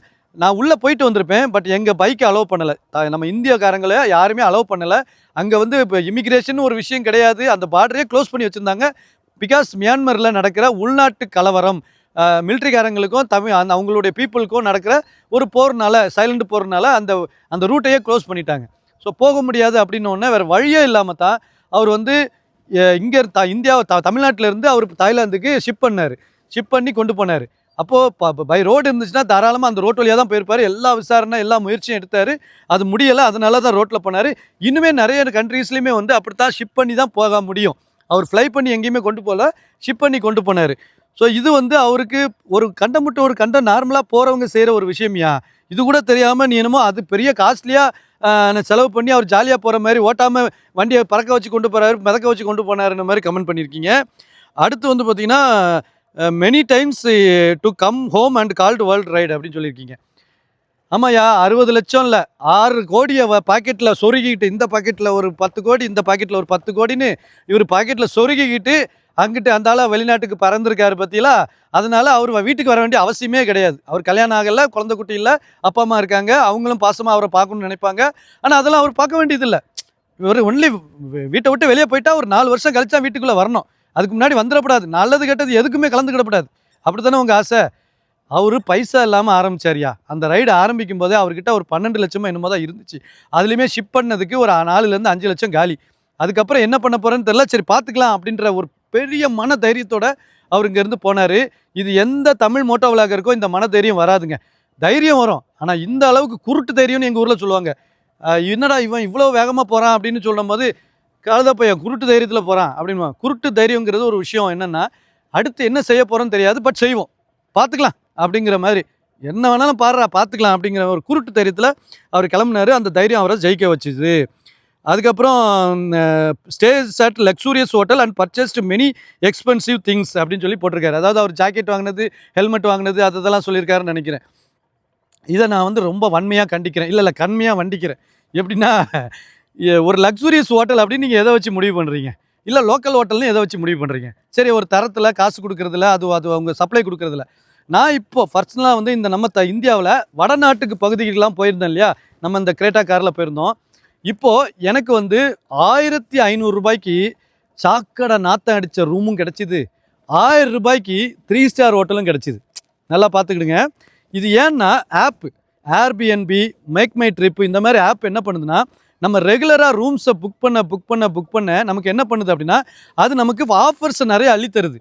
நான் உள்ளே போயிட்டு வந்திருப்பேன் பட் எங்கள் பைக்கை அலோவ் பண்ணலை. நம்ம இந்தியக்காரங்களை யாருமே அலோவ் பண்ணலை. அங்கே வந்து இப்போ இமிக்ரேஷன் ஒரு விஷயம் கிடையாது. அந்த பார்டரே க்ளோஸ் பண்ணி வச்சுருந்தாங்க. பிகாஸ் மியான்மரில் நடக்கிற உள்நாட்டு கலவரம் மிலிட்ரிக்காரங்களுக்கும் தமிழ் அந்த அவங்களுடைய பீப்புளுக்கும் நடக்கிற ஒரு போர்னால சைலண்ட் போர்னால அந்த அந்த ரூட்டையே க்ளோஸ் பண்ணிட்டாங்க. ஸோ போக முடியாது அப்படின்னோடனே வேறு வழியே இல்லாமல் தான் அவர் வந்து இங்கே த இந்தியா த தமிழ்நாட்டிலேருந்து அவர் தாய்லாந்துக்கு ஷிப் பண்ணார். ஷிப் பண்ணி கொண்டு போனார். அப்போது பை ரோடு இருந்துச்சுன்னா தாராளமாக அந்த ரோட் வழியாக தான் போயிருப்பார். எல்லா விசாரணை எல்லா முயற்சியும் எடுத்தார். அது முடியலை அதனால தான் ரோட்டில் போனார். இன்னுமே நிறைய கண்ட்ரீஸ்லையுமே வந்து அப்படித்தான் ஷிப் பண்ணி தான் போக முடியும். அவர் ஃப்ளை பண்ணி எங்கேயுமே கொண்டு போகல ஷிப் பண்ணி கொண்டு போனார். ஸோ இது வந்து அவருக்கு ஒரு கண்டம் விட்டு ஒரு கண்டம் நார்மலாக போகிறவங்க செய்கிற ஒரு விஷயம்யா இது கூட தெரியாமல் நீ என்னமோ அது பெரிய காஸ்ட்லியாக செலவு பண்ணி அவர் ஜாலியாக போகிற மாதிரி ஓட்டாமல் வண்டியை பறக்க வச்சு கொண்டு போகிறாரு மிதக்க வச்சு கொண்டு போனாருன்ற மாதிரி கமெண்ட் பண்ணியிருக்கீங்க. அடுத்து வந்து பார்த்திங்கன்னா many times to come home and call to world ride அப்படின்னு சொல்லியிருக்கீங்க. ஆமாய்யா அறுபது லட்சம் இல்லை ஆறு கோடியை பாக்கெட்டில் சொருகிக்கிட்டு இந்த பாக்கெட்டில் ஒரு பத்து கோடி இந்த பாக்கெட்டில் ஒரு பத்து கோடின்னு இவர் பாக்கெட்டில் சொருகிக்கிட்டு அங்கிட்டு அந்த ஆளா வெளிநாட்டுக்கு பறந்துருக்காரு பற்றிலாம் அதனால் அவர் வீட்டுக்கு வர வேண்டிய அவசியமே கிடையாது. அவர் கல்யாணம் ஆகலை குழந்தை குட்டி இல்லை அப்பா அம்மா இருக்காங்க அவங்களும் பாசமாக அவரை பார்க்கணும்னு நினைப்பாங்க. ஆனால் அதெல்லாம் அவர் பார்க்க வேண்டியதில்லை. இவர் ஒன்லி வீட்டை விட்டு வெளியே போயிட்டா ஒரு நாலு வருஷம் கழிச்சா வீட்டுக்குள்ளே வரணும். அதுக்கு முன்னாடி வந்துடக்கூடாது நல்லது கெட்டது எதுக்குமே கலந்துக்கிடப்படாது அப்படி தானே உங்கள் ஆசை? அவர் பைசா இல்லாமல் ஆரம்பிச்சாரியா? அந்த ரைடு ஆரம்பிக்கும் போதே அவர்கிட்ட ஒரு பன்னெண்டு லட்சமோ என்னமோ தான் இருந்துச்சு. அதுலேயுமே ஷிப் பண்ணதுக்கு ஒரு நாலுலேருந்து அஞ்சு லட்சம் காலி. அதுக்கப்புறம் என்ன பண்ண போகிறேன்னு தெரில சரி பார்த்துக்கலாம் அப்படின்ற ஒரு பெரிய மன தைரியத்தோட அவர் இங்கேருந்து போனார். இது எந்த தமிழ் மோட்டோ விளாகருக்கோ இந்த மன தைரியம் வராதுங்க. தைரியம் வரும். ஆனால் இந்த அளவுக்கு குருட்டு தைரியம்னு எங்கள் ஊரில் சொல்லுவாங்க. என்னடா இவன் இவ்வளோ வேகமாக போகிறான் அப்படின்னு சொல்லும் போது கழுத பையன் குருட்டு தைரியத்தில் போகிறான் அப்படின்னு குருட்டு தைரியங்கிறது ஒரு விஷயம். என்னென்னா அடுத்து என்ன செய்ய போகிறோன்னு தெரியாது பட் செய்வோம். பார்த்துக்கலாம் அப்படிங்கிற மாதிரி. என்ன வேணாலும் பாடுறா பார்த்துக்கலாம் அப்படிங்கிற ஒரு குருட்டு தைரியத்தில் அவர் கிளம்புனாரு. அந்த தைரியம் அவரை ஜெயிக்க வச்சுது. அதுக்கப்புறம் stage at luxurious hotel and purchased many expensive things அப்படின்னு சொல்லி போட்டிருக்காரு. அதாவது அவர் ஜாக்கெட் வாங்கினது ஹெல்மெட் வாங்கினது அதெல்லாம் சொல்லியிருக்காருன்னு நினைக்கிறேன். இதை நான் வந்து ரொம்ப வன்மையாக கண்டிக்கிறேன். இல்லை இல்லை கண்மையாக வண்டிக்கிறேன். எப்படின்னா ஒரு லக்ஸூரியஸ் ஹோட்டல் அப்படின்னு நீங்கள் எதை வச்சு முடிவு பண்ணுறீங்க இல்லை லோக்கல் ஹோட்டல்னு எதை வச்சு முடிவு பண்ணுறீங்க சரி ஒரு தரத்தில் காசு கொடுக்குறதில்ல அது அது அவங்க சப்ளை கொடுக்குறதில்ல நான் இப்போ பர்சனலாக வந்து இந்த நம்ம த இந்தியாவில் வடநாட்டுக்கு பகுதிகளுக்கெல்லாம் போயிருந்தேன் இல்லையா? நம்ம இந்த கிரேட்டா காரில் போயிருந்தோம். இப்போது எனக்கு வந்து ஆயிரத்தி ஐநூறு ரூபாய்க்கு சாக்கடை நாத்தம் அடித்த ரூமும் கிடச்சிது. ஆயிரம் ரூபாய்க்கு த்ரீ ஸ்டார் ஹோட்டலும் கிடச்சிது. நல்லா பார்த்துக்கிடுங்க. இது ஏன்னா app Airbnb make my trip இந்த மாதிரி ஆப் என்ன பண்ணுதுன்னா நம்ம ரெகுலராக ரூம்ஸை புக் பண்ண புக் பண்ண புக் பண்ண நமக்கு என்ன பண்ணுது அப்படின்னா அது நமக்கு ஆஃபர்ஸை நிறைய அள்ளித்தருது.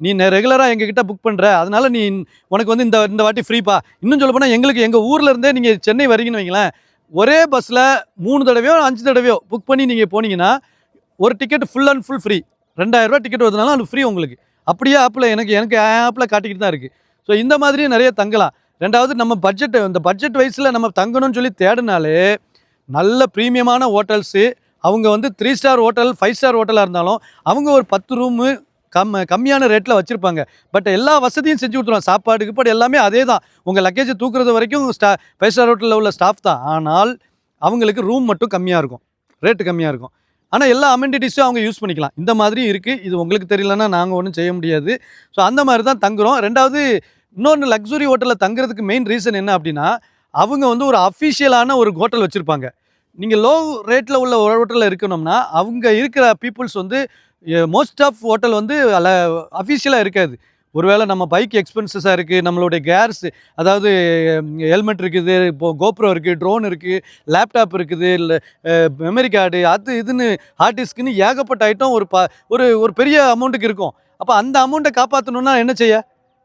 நீ ரெகுலராக எங்ககிட்ட புக் பண்ணுற அதனால் நீ உனக்கு வந்து இந்த இந்த வாட்டி ஃப்ரீப்பா இன்னும் சொல்ல போனால் எங்களுக்கு எங்கள் ஊர்லேருந்தே நீங்கள் சென்னை வரீங்கன்னு வைங்களேன் ஒரே பஸ்ஸில் மூணு தடவையோ அஞ்சு தடவையோ புக் பண்ணி நீங்கள் போனீங்கன்னா ஒரு ticket full and full free ரெண்டாயிரரூவா டிக்கெட் வருதுனாலும் அது ஃப்ரீ உங்களுக்கு. அப்படியே ஆப்பில் எனக்கு எனக்கு ஆப்பில் காட்டிக்கிட்டு தான் இருக்குது ஸோ இந்த மாதிரியும் நிறைய தங்கலாம். ரெண்டாவது நம்ம பட்ஜெட் இந்த பட்ஜெட் வைஸில் நம்ம தங்கணும்னு சொல்லி தேடினாலே நல்ல ப்ரீமியமான ஹோட்டல்ஸு. அவங்க வந்து three star hotel five star ஹோட்டலாக இருந்தாலும் அவங்க ஒரு பத்து ரூமு கம் கம்மியான ரேட்டில் வச்சுருப்பாங்க. பட் எல்லா வசதியும் செஞ்சு கொடுத்துருவாங்க. சாப்பாடு கீப்பாடு எல்லாமே அதே தான். உங்கள் லக்கேஜை தூக்குறது வரைக்கும் ஸ்டா ஃபைவ் ஸ்டார் ஹோட்டலில் உள்ள ஸ்டாஃப் தான். ஆனால் அவங்களுக்கு ரூம் மட்டும் கம்மியாக இருக்கும். ரேட்டு கம்மியாக இருக்கும். ஆனால் எல்லா அமெண்டிட்டிஸும் அவங்க யூஸ் பண்ணிக்கலாம். இந்த மாதிரி இருக்குது இது உங்களுக்கு தெரியலன்னா நாங்கள் ஒன்றும் செய்ய முடியாது. ஸோ அந்த மாதிரி தான் தங்குறோம். ரெண்டாவது இன்னொன்று லக்ஸுரி ஹோட்டலில் தங்குறதுக்கு மெயின் ரீசன் என்ன அப்படின்னா அவங்க வந்து ஒரு அஃபிஷியலான ஒரு ஹோட்டல் வச்சுருப்பாங்க. நீங்கள் லோ ரேட்டில் உள்ள ஒரு ஹோட்டலில் இருக்கணும்னா அவங்க இருக்கிற பீப்புள்ஸ் வந்து மோஸ்ட் ஆஃப் ஹோட்டல் வந்து அஃபிஷியலாக இருக்காது. ஒருவேளை நம்ம பைக் எக்ஸ்பென்சஸாக இருக்குது நம்மளுடைய கேர்ஸ் அதாவது ஹெல்மெட் இருக்குது இப்போ கோப்ரோ இருக்குது ட்ரோன் இருக்குது லேப்டாப் இருக்குது இல்லை மெமரி கார்டு அது இதுன்னு ஹார்ட் டிஸ்க்குன்னு ஏகப்பட்ட ஐட்டம் ஒரு ப ஒரு ஒரு பெரிய அமௌண்ட்டுக்கு இருக்கும். அப்போ அந்த அமௌண்ட்டை காப்பாற்றணுன்னா என்ன செய்ய?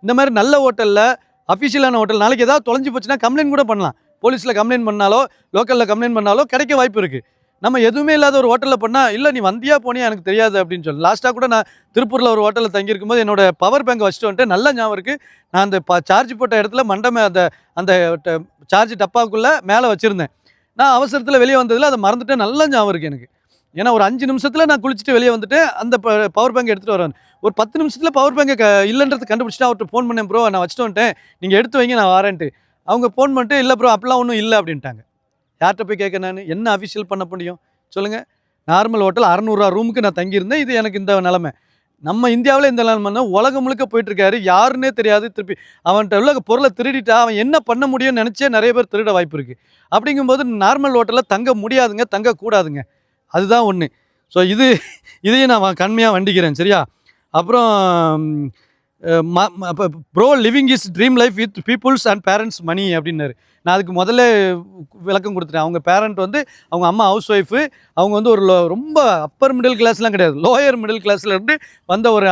இந்த மாதிரி நல்ல ஹோட்டலில் அஃபிஷியலான ஹோட்டல். நாளைக்கு ஏதாவது தொலைஞ்சு போச்சுன்னா கம்ப்ளைண்ட் கூட பண்ணலாம். போலீஸில் கம்ப்ளைண்ட் பண்ணாலோ லோக்கலில் கம்ப்ளைண்ட் பண்ணாலோ கிடைக்க வாய்ப்பு இருக்குது நம்ம எதுவுமே இல்லாத ஒரு ஹோட்டலில் பண்ணால் இல்லை நீ வந்தியா போனியா எனக்கு தெரியாது அப்படின்னு சொல்லி. லாஸ்ட்டாக கூட நான் திருப்பூரில் ஒரு ஹோட்டலில் தங்கியிருக்கும் போது என்னோட பவர் பேங்க் வச்சுட்டு வந்துட்டு நல்ல ஞாபகம் இருக்குது நான் அந்த ப சார்ஜ் போட்ட இடத்துல மண்டமே அந்த அந்த சார்ஜ் டப்பாக்குள்ளே மேலே வச்சுருந்தேன். நான் அவசரத்தில் வெளியே வந்ததில் அதை மறந்துட்டேன். நல்ல ஞாபகம் இருக்குது எனக்கு. ஏன்னா ஒரு அஞ்சு நிமிஷத்தில் நான் குளிச்சுட்டு வெளியே வந்துட்டு அந்த பவர் பேங்க் எடுத்துகிட்டு வரேன். ஒரு பத்து நிமிஷத்தில் பவர் பேங்க் க இல்லைன்றது கண்டுபிடிச்சிட்டு அவர்கிட்ட ஃபோன் பண்ணேன் ப்ரோ நான் வச்சுட்டு வந்துட்டேன். நீங்கள் எடுத்து வைங்க நான் வரேன்ட்டு. அவங்க ஃபோன் பண்ணிட்டு இல்லை ப்ரோ அப்படிலாம் ஒன்றும் இல்லை அப்படின்ட்டாங்க. யார்கிட்ட போய் கேட்க நான்? என்ன அஃபிஷியல் பண்ண முடியும்? சொல்லுங்கள் நார்மல் ஹோட்டல் அறநூறுவா ரூமுக்கு நான் தங்கியிருந்தேன். இது எனக்கு இந்த நிலமை. நம்ம இந்தியாவில் இந்த நிலமைன்னா உலகம் முழுக்க போயிட்டுருக்காரு. யாருன்னே தெரியாது. திருப்பி அவன்கிட்ட உள்ள பொருளை திருடிட்டா அவன் என்ன பண்ண முடியும்னு நினச்சே நிறைய பேர் திருட வாய்ப்பு இருக்குது அப்படிங்கும்போது நார்மல் ஹோட்டலில் தங்க முடியாதுங்க தங்கக்கூடாதுங்க. அதுதான் ஒன்று ஸோ இது இதையும் நான் கண்மையாக வண்டிக்கிறேன் சரியா? அப்புறம் bro living is dream life with peoples and parents money அப்படின்னாரு. நான் அதுக்கு முதல்ல விளக்கம் கொடுத்துட்டேன். அவங்க பேரண்ட் வந்து அவங்க அம்மா ஹவுஸ் ஒய்ஃபு அவங்க வந்து ஒரு ரொம்ப அப்பர் மிடில் கிளாஸ்லாம் கிடையாது. லோயர் மிடில் கிளாஸ்லேருந்து வந்த ஒரு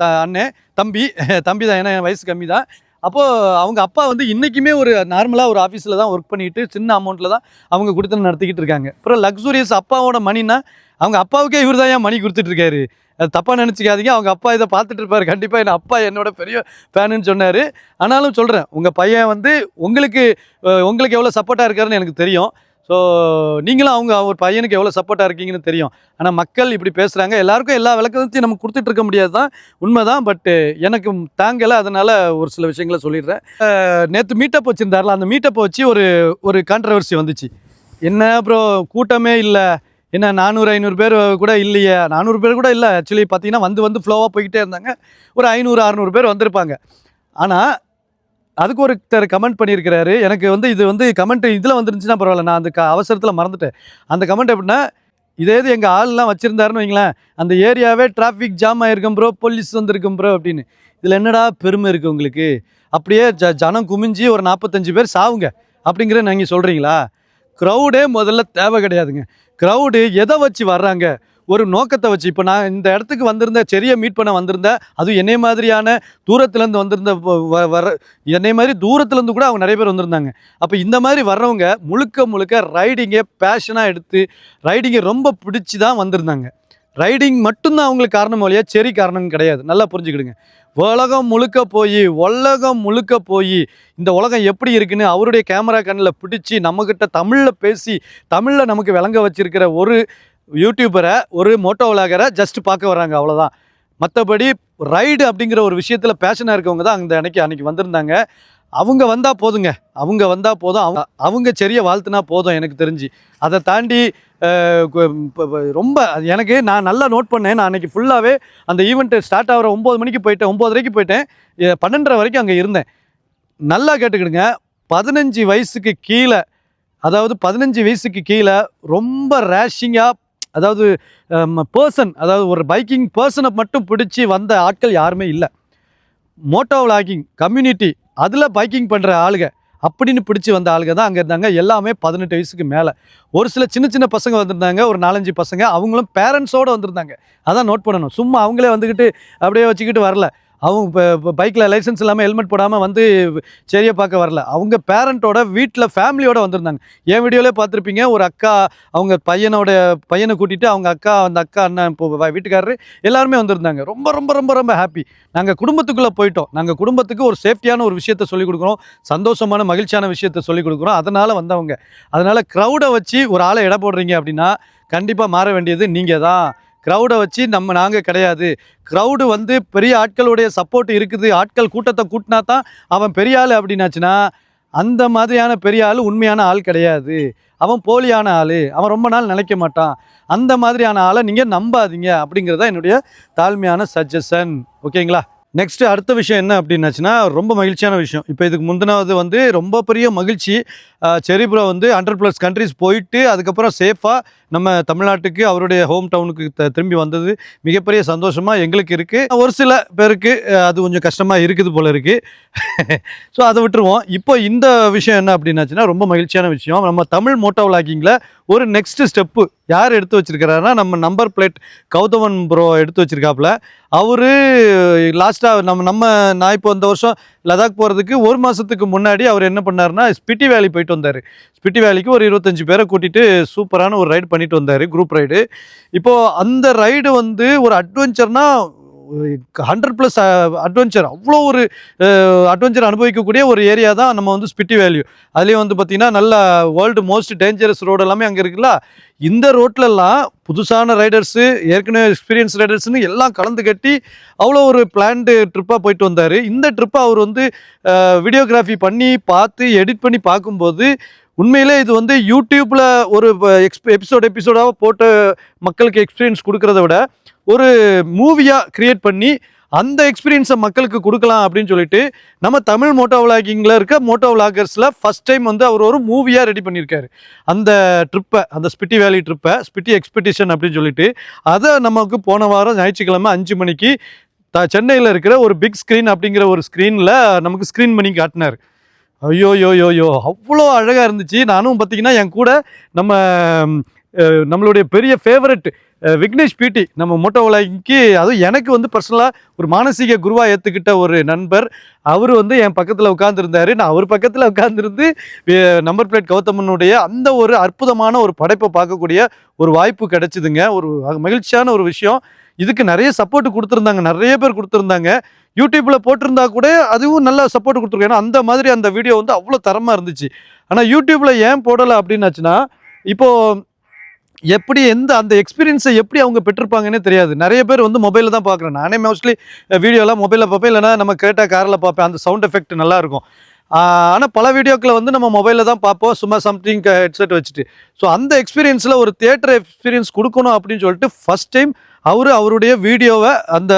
த அண்ணன் தம்பி தம்பி தான் ஏன்னா என் வயசு கம்மி தான். அப்போது அவங்க அப்பா வந்து இன்றைக்குமே ஒரு நார்மலாக ஒரு ஆஃபீஸில் தான் ஒர்க் பண்ணிட்டு சின்ன அமௌண்ட்டில் தான் அவங்க கொடுத்து நடத்திக்கிட்டு இருக்காங்க. அப்புறம் லக்ஸூரியஸ் அப்பாவோட மணினா அவங்க அப்பாவுக்கே இவர் தான் ஏன் மணி கொடுத்துட்ருக்காரு அது தப்பாக நினச்சிக்காதீங்க. அவங்க அப்பா இதை பார்த்துட்டு இருப்பார். கண்டிப்பாக என் அப்பா என்னோட பெரிய ஃபேனுன்னு சொன்னார். ஆனாலும் சொல்கிறேன் உங்கள் பையன் வந்து உங்களுக்கு உங்களுக்கு எவ்வளோ சப்போர்ட்டாக இருக்காருன்னு எனக்கு தெரியும். ஸோ நீங்களும் அவங்க ஒரு பையனுக்கு எவ்வளோ சப்போர்ட்டாக இருக்கீங்கன்னு தெரியும். ஆனால் மக்கள் இப்படி பேசுகிறாங்க எல்லாருக்கும் எல்லா விளக்கத்தையும் நம்ம கொடுத்துட்டு இருக்க முடியாது தான் உண்மை தான் பட்டு எனக்கு தாங்கலை. அதனால் ஒரு சில விஷயங்களை சொல்லிடுறேன். நேற்று மீட்டப் வச்சுருந்தாரில்ல அந்த மீட்டப்பை வச்சு ஒரு ஒரு கான்ட்ரவர்சி வந்துச்சு. என்ன அப்புறம் கூட்டமே இல்லை. என்ன நானூறு ஐநூறு பேர் கூட இல்லையே. நானூறு பேர் கூட இல்லை. ஆக்சுவலி பார்த்தீங்கன்னா வந்து வந்து ஃப்ளோவாக போய்கிட்டே இருந்தாங்க. ஒரு ஐநூறு அறநூறு பேர் வந்திருப்பாங்க. ஆனால் அதுக்கு ஒருத்தர் கமெண்ட் பண்ணியிருக்கிறாரு. எனக்கு வந்து இது வந்து கமெண்ட் இதில் வந்துருந்துச்சுன்னா பரவாயில்ல. நான் அந்த க அவசரத்தில் மறந்துட்டேன். அந்த கமெண்ட் எப்படின்னா இதே இது எங்கள் ஆள்லாம் வச்சுருந்தாருன்னு வைங்களேன். அந்த ஏரியாவே டிராஃபிக் ஜாம் ஆகிருக்கும் ப்ரோ போலீஸ் வந்திருக்கும் ப்ரோ அப்படின்னு. இதில் என்னடா பெருமை இருக்குது உங்களுக்கு? அப்படியே ஜ ஜனம் குமிஞ்சு ஒரு நாற்பத்தஞ்சு பேர் சாவுங்க. அப்படிங்கிற நீங்கள் சொல்கிறீங்களா க்ரௌடே முதல்ல தேவை கிடையாதுங்க. க்ரௌடு எதை வச்சு வர்றாங்க? ஒரு நோக்கத்தை வச்சு இப்போ நான் இந்த இடத்துக்கு வந்திருந்த செரியை மீட் பண்ண வந்திருந்தேன் அதுவும் என்னை மாதிரியான தூரத்துலேருந்து வந்திருந்த வ- வ- வர என்னை மாதிரி தூரத்துலேருந்து கூட அவங்க நிறைய பேர் வந்திருந்தாங்க. அப்போ இந்த மாதிரி வர்றவங்க முழுக்க முழுக்க ரைடிங்கை பேஷனாக எடுத்து ரைடிங்கை ரொம்ப பிடிச்சி தான் வந்திருந்தாங்க. ரைடிங் மட்டும்தான் அவங்களுக்கு காரணம் இல்லையா? செரி காரணம் கிடையாது. நல்லா புரிஞ்சுக்கிடுங்க. உலகம் முழுக்க போய் உலகம் முழுக்க போய் இந்த உலகம் எப்படி இருக்குன்னு அவருடைய கேமரா கண்ணில் பிடிச்சி நம்மக்கிட்ட தமிழில் பேசி தமிழில் நமக்கு விளங்க வச்சிருக்கிற ஒரு யூடியூபரை ஒரு மோட்டோ விளாகரை ஜஸ்ட் பார்க்க வராங்க அவ்வளோதான் மற்றபடி ரைடு அப்படிங்கிற ஒரு விஷயத்தில் பேஷனாக இருக்கவங்க தான் அந்த அன்னைக்கு அன்னைக்கு வந்திருந்தாங்க. அவங்க வந்தால் போதுங்க. அவங்க வந்தால் போதும். அவங்க அவங்க செரிய வாழ்த்துனா போதும் எனக்கு தெரிஞ்சு. அதை தாண்டி ரொம்ப எனக்கு நான் நல்லா நோட் பண்ணேன். நான் அன்றைக்கி ஃபுல்லாகவே அந்த ஈவெண்ட்டு ஸ்டார்ட் ஆகிற ஒம்பது மணிக்கு போயிட்டேன். ஒம்பதரைக்கு போயிட்டேன். பன்னெண்டரை வரைக்கும் அங்கே இருந்தேன். நல்லா கேட்டுக்கிடுங்க. பதினஞ்சு வயசுக்கு கீழே அதாவது பதினஞ்சு வயசுக்கு கீழே ரொம்ப ரேஷிங்காக அதாவது பர்சன் அதாவது ஒரு பைக்கிங் பர்சனை மட்டும் பிடிச்சி வந்த ஆட்கள் யாருமே இல்லை. மோட்டோ விளாகிங் கம்யூனிட்டி அதில் பைக்கிங் பண்ணுற ஆளுங்க அப்படின்னு பிடிச்சி வந்த ஆளுங்க தான் அங்கே இருந்தாங்க. எல்லாமே பதினெட்டு வயசுக்கு மேலே. ஒரு சில சின்ன சின்ன பசங்க வந்திருந்தாங்க ஒரு நாலஞ்சு பசங்க அவங்களும் பேரண்ட்ஸோடு வந்திருந்தாங்க. அதான் நோட் பண்ணணும். சும்மா அவங்களே வந்துக்கிட்டு அப்படியே வச்சுக்கிட்டு வரல. அவங்க இப்போ பைக்கில் லைசன்ஸ் இல்லாமல் ஹெல்மெட் போடாமல் வந்து சரியை பார்க்க வரல. அவங்க பேரண்ட்டோட வீட்டில் ஃபேமிலியோடு வந்திருந்தாங்க. என் வீடியோவிலே பார்த்துருப்பீங்க ஒரு அக்கா அவங்க பையனோட பையனை கூட்டிகிட்டு அவங்க அக்கா அந்த அக்கா அண்ணன் இப்போ வீட்டுக்காரரு எல்லாருமே வந்திருந்தாங்க. ரொம்ப ரொம்ப ரொம்ப ரொம்ப ஹாப்பி நாங்கள் குடும்பத்துக்குள்ளே போயிட்டோம். நாங்கள் குடும்பத்துக்கு ஒரு சேஃப்டியான ஒரு விஷயத்த சொல்லிக் கொடுக்குறோம். சந்தோஷமான மகிழ்ச்சியான விஷயத்த சொல்லிக் கொடுக்குறோம். அதனால் வந்தவங்க. அதனால் க்ரௌடை வச்சு ஒரு ஆளை எடை போடுறீங்க அப்படின்னா கண்டிப்பாக மாற வேண்டியது நீங்கள் தான் க்ரௌடை வச்சு நம்ம நாங்கள் கிடையாது. க்ரௌடு வந்து பெரிய ஆட்களுடைய சப்போர்ட் இருக்குது. ஆட்கள் கூட்டத்தை கூட்டினா தான் அவன் பெரிய ஆள் அப்படின்னாச்சுன்னா அந்த மாதிரியான பெரிய ஆள் உண்மையான ஆள் கிடையாது. அவன் போலியான ஆள். அவன் ரொம்ப நாள் நினைக்க மாட்டான். அந்த மாதிரியான ஆளை நீங்கள் நம்பாதீங்க அப்படிங்கிறது தான் என்னுடைய தாழ்மையான சஜஷன் ஓகேங்களா நெக்ஸ்ட் அடுத்த விஷயம் என்ன அப்படின்னாச்சுன்னா ரொம்ப மகிழ்ச்சியான விஷயம். இப்போ இதுக்கு முந்தினாவது வந்து ரொம்ப பெரிய மகிழ்ச்சி. செரிபுரா வந்து ஹண்ட்ரட் ப்ளஸ் கண்ட்ரிஸ் போயிட்டு அதுக்கப்புறம் சேஃபாக நம்ம தமிழ்நாட்டுக்கு அவருடைய ஹோம் டவுனுக்கு த- திரும்பி வந்தது. மிகப்பெரிய சந்தோஷமாக எங்களுக்கு இருக்குது ஒரு சில பேருக்கு அது கொஞ்சம் கஷ்டமாக இருக்குது போல் இருக்குது ஸோ (laughs) அதை விட்டுருவோம். இப்போ இந்த விஷயம் என்ன அப்படின்னாச்சுன்னா ரொம்ப மகிழ்ச்சியான விஷயம். நம்ம தமிழ் மோட்டோ விளாகிங்கில் ஒரு நெக்ஸ்ட் ஸ்டெப்பு யார் எடுத்து வச்சிருக்கிறாருன்னா நம்ம நம்பர் பிளேட் கௌதமன் ப்ரோ எடுத்து வச்சிருக்காப்புல. அவர் லாஸ்ட்டாக நம்ம நம்ம நான் இப்போ இந்த வருஷம் லடாக் போகிறதுக்கு ஒரு மாதத்துக்கு முன்னாடி அவர் என்ன பண்ணாருன்னா ஸ்பிட்டி வேலி போயிட்டு வந்தார். ஸ்பிட்டி வேலிக்கு ஒரு இருபத்தஞ்சு பேரை கூட்டிகிட்டு சூப்பரான ஒரு ரைடு பண்ணிட்டு வந்தார் குரூப் ரைடு இப்போது அந்த ரைடு வந்து ஒரு அட்வென்ச்சர்னால் ஹண்ட்ரட் ப்ளஸ் அட்வென்ச்சர் அவ்வளோ ஒரு uh, அட்வென்ச்சர் அனுபவிக்கக்கூடிய ஒரு ஏரியா தான் நம்ம வந்து ஸ்பிட்டி வேல்யூ அதுலேயும் வந்து பார்த்திங்கன்னா நல்ல வேர்ல்டு மோஸ்ட் டேஞ்சரஸ் ரோடு எல்லாமே அங்கே இருக்குல்ல? இந்த ரோட்லலாம் புதுசான ரைடர்ஸு ஏற்கனவே எக்ஸ்பீரியன்ஸ் ரைடர்ஸ்னு எல்லாம் கலந்து கட்டி அவ்வளோ ஒரு பிளான்டு ட்ரிப்பாக போயிட்டு வந்தார். இந்த ட்ரிப்பை அவர் வந்து uh, வீடியோகிராஃபி பண்ணி பார்த்து எடிட் பண்ணி பார்க்கும்போது உண்மையிலே இது வந்து யூடியூப்பில் ஒரு எக்ஸ்ப எபிசோட் எபிசோடாக போட்டு மக்களுக்கு எக்ஸ்பீரியன்ஸ் கொடுக்கறத விட ஒரு மூவியாக கிரியேட் பண்ணி அந்த எக்ஸ்பீரியன்ஸை மக்களுக்கு கொடுக்கலாம் அப்படின்னு சொல்லிட்டு நம்ம தமிழ் மோட்டோ விளாகிங்கில் இருக்க மோட்டோ விளாகர்ஸில் ஃபஸ்ட் டைம் வந்து அவர் ஒரு மூவியாக ரெடி பண்ணியிருக்காரு. அந்த ட்ரிப்பை அந்த ஸ்பிட்டி வேலி ட்ரிப்பை ஸ்பிட்டி எக்ஸ்பெடிஷன் அப்படின்னு சொல்லிட்டு அதை நமக்கு போன வாரம் ஞாயிற்றுக்கிழமை அஞ்சு மணிக்கு த சென்னையில் இருக்கிற ஒரு பிக் ஸ்க்ரீன் அப்படிங்கிற ஒரு ஸ்க்ரீனில் நமக்கு ஸ்க்ரீன் பண்ணி காட்டினார். ஐயோ யோ யோ யோ அவ்வளோ அழகாக இருந்துச்சு. நானும் பார்த்தீங்கன்னா என் கூட நம்ம நம்மளுடைய பெரிய ஃபேவரட் விக்னேஷ் பிடி நம்ம மோட்டோ உலகிக்கு அதுவும் எனக்கு வந்து பர்சனலாக ஒரு மானசீக குருவாக ஏற்றுக்கிட்ட ஒரு நண்பர். அவர் வந்து என் பக்கத்தில் உட்காந்துருந்தாரு நான் அவர் பக்கத்தில் உட்காந்துருந்து நம்பர் பிளேட் கௌதமனுடைய அந்த ஒரு அற்புதமான ஒரு படைப்பை பார்க்கக்கூடிய ஒரு வாய்ப்பு கிடைச்சிதுங்க. ஒரு மகிழ்ச்சியான ஒரு விஷயம். இதுக்கு நிறைய சப்போர்ட் கொடுத்துருந்தாங்க. நிறைய பேர் கொடுத்துருந்தாங்க. யூடியூப்பில் போட்டிருந்தா கூட அதுவும் நல்லா சப்போர்ட் கொடுத்துருக்கோம். ஏன்னா அந்த மாதிரி அந்த வீடியோ வந்து அவ்வளோ தரமாக இருந்துச்சு. ஆனால் யூடியூப்பில் ஏன் போடலை அப்படின்னாச்சுன்னா இப்போது எப்படி எந்த அந்த எக்ஸ்பீரியன்ஸை எப்படி அவங்க பெற்றிருப்பாங்கன்னே தெரியாது. நிறைய பேர் வந்து மொபைலில் தான் பார்க்குறேன். நானே மோஸ்ட்லி வீடியோலாம் மொபைலில் பார்ப்பேன். இல்லைனா நம்ம கேட்டால் காரில் பார்ப்பேன். அந்த சவுண்ட் எஃபெக்ட் நல்லாயிருக்கும் ஆனால் பல வீடியோக்களை வந்து நம்ம மொபைலில் தான் பார்ப்போம். சும்மா சம்திங் ஹெட்செட் வச்சுட்டு. ஸோ அந்த எக்ஸ்பீரியன்ஸில் ஒரு தியேட்டர் எக்ஸ்பீரியன்ஸ் கொடுக்கணும் அப்படின்னு சொல்லிட்டு ஃபஸ்ட் டைம் அவர் அவருடைய வீடியோவை அந்த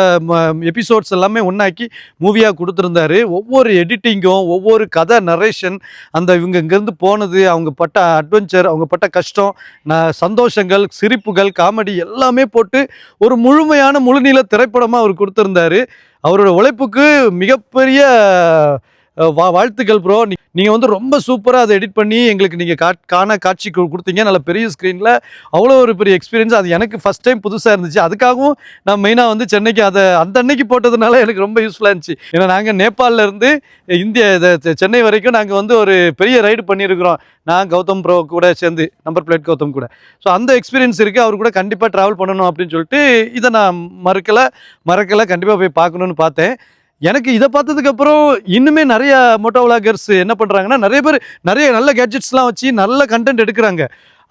எபிசோட்ஸ் எல்லாமே ஒன்றாக்கி மூவியாக கொடுத்துருந்தாரு. ஒவ்வொரு எடிட்டிங்கும் ஒவ்வொரு கதை நரேஷன் அந்த இவங்க இங்கேருந்து போனது அவங்க பட்ட அட்வென்ச்சர் அவங்க பட்ட கஷ்டம் சந்தோஷங்கள் சிரிப்புகள் காமெடி எல்லாமே போட்டு ஒரு முழுமையான முழுநீள திரைப்படமாக அவர் கொடுத்துருந்தாரு. அவரோட உழைப்புக்கு மிகப்பெரிய வா வாழ்த்துக்கள் ப்ரோ நீங்கள் வந்து ரொம்ப சூப்பராக அதை எடிட் பண்ணி எங்களுக்கு நீங்கள் கா காண காட்சி கொடுத்தீங்க. நல்ல பெரிய ஸ்க்ரீனில் அவ்வளோ ஒரு பெரிய எக்ஸ்பீரியன்ஸ் அது எனக்கு ஃபஸ்ட் டைம் புதுசாக இருந்துச்சு. அதுக்காகவும் நான் மெயினாக வந்து சென்னைக்கு அதை அந்த அன்னைக்கு போட்டதுனால எனக்கு ரொம்ப யூஸ்ஃபுல்லாக இருந்துச்சு. ஏன்னா நாங்கள் நேபாளில் இருந்து இந்திய சென்னை வரைக்கும் நாங்கள் வந்து ஒரு பெரிய ரைடு பண்ணியிருக்கிறோம் நான் கௌதம் ப்ரோ கூட சேர்ந்து நம்பர் பிளேட் கௌதம் கூட. ஸோ அந்த எக்ஸ்பீரியன்ஸ் இருக்குது அவர் கூட கண்டிப்பாக ட்ராவல் பண்ணணும் அப்படின்னு சொல்லிட்டு இதை நான் மறுக்கலை. மறக்கலை. கண்டிப்பாக போய் பார்க்கணுன்னு பார்த்தேன். எனக்கு இதை பார்த்ததுக்கப்புறம் இன்னுமே நிறைய மோட்டோ விளாகர்ஸ் என்ன பண்ணுறாங்கன்னா நிறைய பேர் நிறைய நல்ல கேட்ஜெட்ஸ்லாம் வச்சு நல்ல கண்டென்ட் எடுக்கிறாங்க.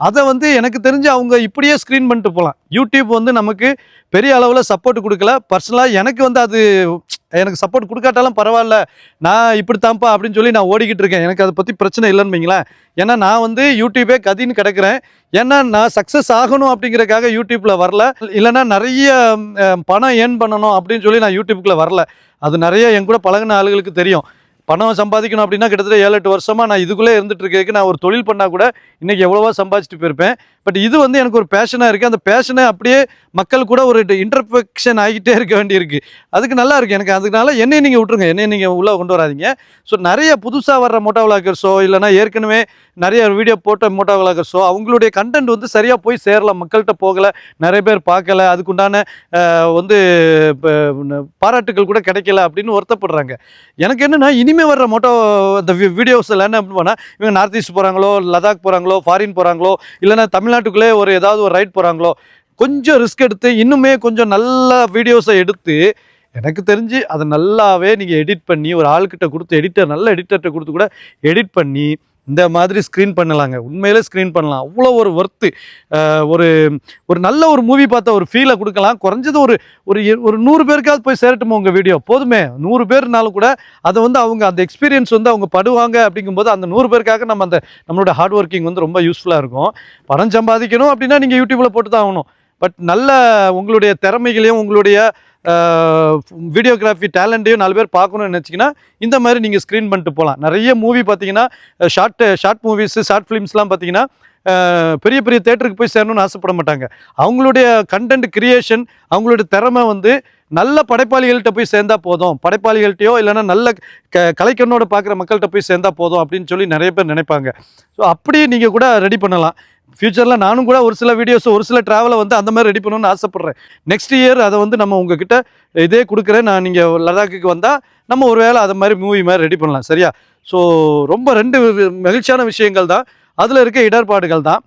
அதை வந்து எனக்கு தெரிஞ்சு அவங்க இப்படியே ஸ்க்ரீன் பண்ணிட்டு போகலாம். யூடியூப் வந்து நமக்கு பெரிய அளவில் சப்போர்ட் கொடுக்கல. பர்சனலாக எனக்கு வந்து அது எனக்கு சப்போர்ட் கொடுக்காட்டாலும் பரவாயில்ல. நான் இப்படித்தான்ப்பா அப்படின்னு சொல்லி நான் ஓடிக்கிட்டு இருக்கேன். எனக்கு அதை பற்றி பிரச்சனை இல்லைன்னு வைங்களேன். ஏன்னா நான் வந்து யூடியூபே கதின்னு கிடக்கிறேன். ஏன்னா நான் சக்ஸஸ் ஆகணும் அப்படிங்கிறக்காக யூடியூப்பில் வரல. இல்லைன்னா நிறைய பணம் ஏர்ன் பண்ணணும் அப்படின்னு சொல்லி நான் யூடியூப்புக்குள்ளே வரல. அது நிறைய என் கூட பழகின ஆளுகளுக்கு தெரியும். பணம் சம்பாதிக்கணும் அப்படின்னா கிட்டத்தட்ட ஏழு எட்டு வருஷமாக நான் இதுக்குள்ளே இருந்துட்டு இருக்கேன் நான் ஒரு தொழில் பண்ணால் கூட இன்றைக்கி எவ்வளோவா சம்பாதிச்சிட்டு போயிருப்பேன். பட் இது வந்து எனக்கு ஒரு பேஷனாக இருக்குது அந்த பேஷனை அப்படியே மக்கள் கூட ஒரு இன்டர்ஃபெக்ஷன் ஆகிட்டே இருக்க வேண்டியிருக்கு. அதுக்கு நல்லா இருக்குது எனக்கு. அதுனால என்னையும் நீங்கள் விட்ருங்க என்னையும் நீங்கள் உள்ளே கொண்டு வராதீங்க. ஸோ நிறைய புதுசாக வர்ற மோட்டோ விளாகர்ஸோ இல்லைனா ஏற்கனவே நிறைய வீடியோ போட்ட மோட்டோ விளாகர்ஸோ அவங்களுடைய கண்டென்ட் வந்து சரியாக போய் சேரல. மக்கள்கிட்ட போகலை. நிறைய பேர் பார்க்கல. அதுக்குண்டான வந்து பாராட்டுகள் கூட கிடைக்கல அப்படின்னு வருத்தப்படுறாங்க. எனக்கு என்னன்னா இனிமேல் வர்ற மோட்டோ அந்த வீடியோஸ் எல்லாம் என்ன பண்ணுவாங்கன்னா இவங்க நார்த் ஈஸ்ட் போகிறாங்களோ லடாக் போகிறாங்களோ ஃபாரின் போகிறாங்களோ இல்லைனா தமிழ்நாடு தமிழ்நாட்டுக்குள்ளே ஒரு ஏதாவது ஒரு ரைட் போகிறாங்களோ கொஞ்சம் ரிஸ்க் எடுத்து இன்னுமே கொஞ்சம் நல்ல வீடியோஸை எடுத்து எனக்கு தெரிஞ்சு அதை நல்லாவே நீங்கள் எடிட் பண்ணி ஒரு ஆள்கிட்ட கொடுத்து எடிட்டர் நல்ல எடிட்டர்கிட்ட கொடுத்து கூட எடிட் பண்ணி இந்த மாதிரி ஸ்க்ரீன் பண்ணலாங்க. உண்மையிலே ஸ்க்ரீன் பண்ணலாம். அவ்வளோ ஒரு ஒர்த்து ஒரு ஒரு நல்ல ஒரு மூவி பார்த்த ஒரு ஃபீலை கொடுக்கலாம். குறைஞ்சது ஒரு ஒரு ஒரு நூறு பேருக்காவது போய் சேரட்டுமா உங்கள் வீடியோ போதுமே. நூறு பேர்னாலும் கூட அதை வந்து அவங்க அந்த எக்ஸ்பீரியன்ஸ் வந்து அவங்க படுவாங்க அப்படிங்கும்போது அந்த நூறு பேருக்காக நம்ம அந்த நம்மளோட ஹார்ட் ஒர்க்கிங் வந்து ரொம்ப யூஸ்ஃபுல்லாக இருக்கும். பணம் சம்பாதிக்கணும் அப்படின்னா நீங்கள் யூடியூப்பில் போட்டு தான் ஆகணும். பட் நல்ல உங்களுடைய திறமைகளையும் உங்களுடைய வீடியோகிராஃபி டேலண்ட்டையும் நாலு பேர் பார்க்கணும்னு நினச்சிங்கன்னா இந்த மாதிரி நீங்கள் ஸ்க்ரீன் பண்ணிட்டு போகலாம் நிறைய மூவி பார்த்தீங்கன்னா ஷார்ட் ஷார்ட் மூவிஸு ஷார்ட் ஃபிலிம்ஸ்லாம் பார்த்தீங்கன்னா பெரிய பெரிய தேட்டருக்கு போய் சேரணும்னு ஆசைப்பட மாட்டாங்க. அவங்களுடைய கண்டென்ட் கிரியேஷன் அவங்களுடைய திறமை வந்து நல்ல படைப்பாளிகள்கிட்ட போய் சேர்ந்தா போதும். படைப்பாளிகள்கிட்டயோ இல்லைன்னா நல்ல க கலைக்கண்ணோட பார்க்குற மக்கள்கிட்ட போய் சேர்ந்தா போதும் அப்படின்னு சொல்லி நிறைய பேர் நினைப்பாங்க. ஸோ அப்படி நீங்கள் கூட ரெடி பண்ணலாம். ஃப்யூச்சரில் நானும் கூட ஒரு சில வீடியோஸ் ஒரு சில ட்ராவலை வந்து அந்த மாதிரி ரெடி பண்ணணும்னு ஆசைப்பட்றேன். நெக்ஸ்ட் இயர் அதை வந்து நம்ம உங்ககிட்ட இதே கொடுக்குறேன். நான் நீங்கள் லடாக்குக்கு வந்தால் நம்ம ஒரு வேளை அதை மாதிரி மூவி மாதிரி ரெடி பண்ணலாம். சரியா? ஸோ ரொம்ப ரெண்டு மகிழ்ச்சியான விஷயங்கள் தான். அதில் இருக்க இடர்பாடுகள் தான்.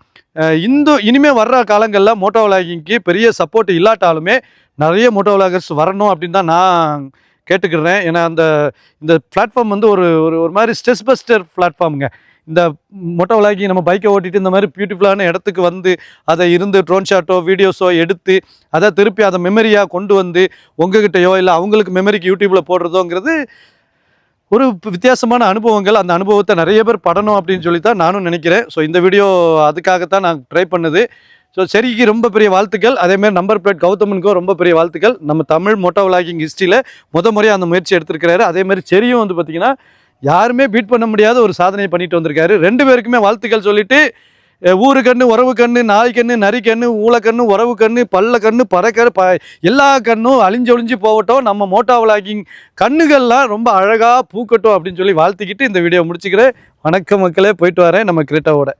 இந்த இனிமேல் வர்ற காலங்களில் மோட்டோ விளாகிங்க்கு பெரிய சப்போர்ட் இல்லாட்டாலுமே நிறைய மோட்டோ விளாகர்ஸ் வரணும் அப்படின்னு தான் நான் கேட்டுக்கிறேன். ஏன்னா அந்த இந்த பிளாட்ஃபார்ம் வந்து ஒரு ஒரு ஒரு மாதிரி ஸ்ட்ரெஸ் பஸ்டர் பிளாட்ஃபார்முங்க இந்த மொட்டை விளாகி நம்ம பைக்கை ஓட்டிட்டு இந்த மாதிரி பியூட்டிஃபுல்லான இடத்துக்கு வந்து அதை இருந்து ட்ரோன் ஷாட்டோ வீடியோஸோ எடுத்து அதை திருப்பி அதை மெமரியாக கொண்டு வந்து உங்ககிட்டயோ இல்லை அவங்களுக்கு மெமரிக்கு யூடியூப்பில் போடுறதோங்கிறது ஒரு வித்தியாசமான அனுபவங்கள். அந்த அனுபவத்தை நிறைய பேர் படணும் அப்படின்னு சொல்லி தான் நானும் நினைக்கிறேன். ஸோ இந்த வீடியோ அதுக்காகத்தான் நான் ட்ரை பண்ணது. ஸோ செரிக்கு ரொம்ப பெரிய வாழ்த்துக்கள். அதேமாதிரி நம்பர் பிளேட் கௌதமனுக்கும் ரொம்ப பெரிய வாழ்த்துக்கள். நம்ம தமிழ் மோட்டோ விளாகிங் ஹிஸ்ட்ரியில் முத முறையாக அந்த முயற்சி எடுத்திருக்கிறாரு. அதேமாதிரி செரியும் வந்து பார்த்திங்கன்னா யாருமே பீட் பண்ண முடியாத ஒரு சாதனை பண்ணிட்டு வந்திருக்காரு. ரெண்டு பேருக்குமே வாழ்த்துக்கள் சொல்லிட்டு ஊரு கண்ணு உறவு கண்ணு நாய் கண்ணு நரி கண்ணு ஊழக்கண்ணு உறவு கண்ணு பல்ல கண்ணு பறக்கரு ப எல்லா கண்ணும் அழிஞ்சு ஒழிஞ்சு போகட்டும். நம்ம மோட்டோ விளாகிங் கண்ணுகள்லாம் ரொம்ப அழகாக பூக்கட்டும் அப்படின்னு சொல்லி வாழ்த்திக்கிட்டு இந்த வீடியோ முடிச்சுக்கிறேன். வணக்க மக்களே போயிட்டு வரேன் நம்ம கிரேட்டாவோட.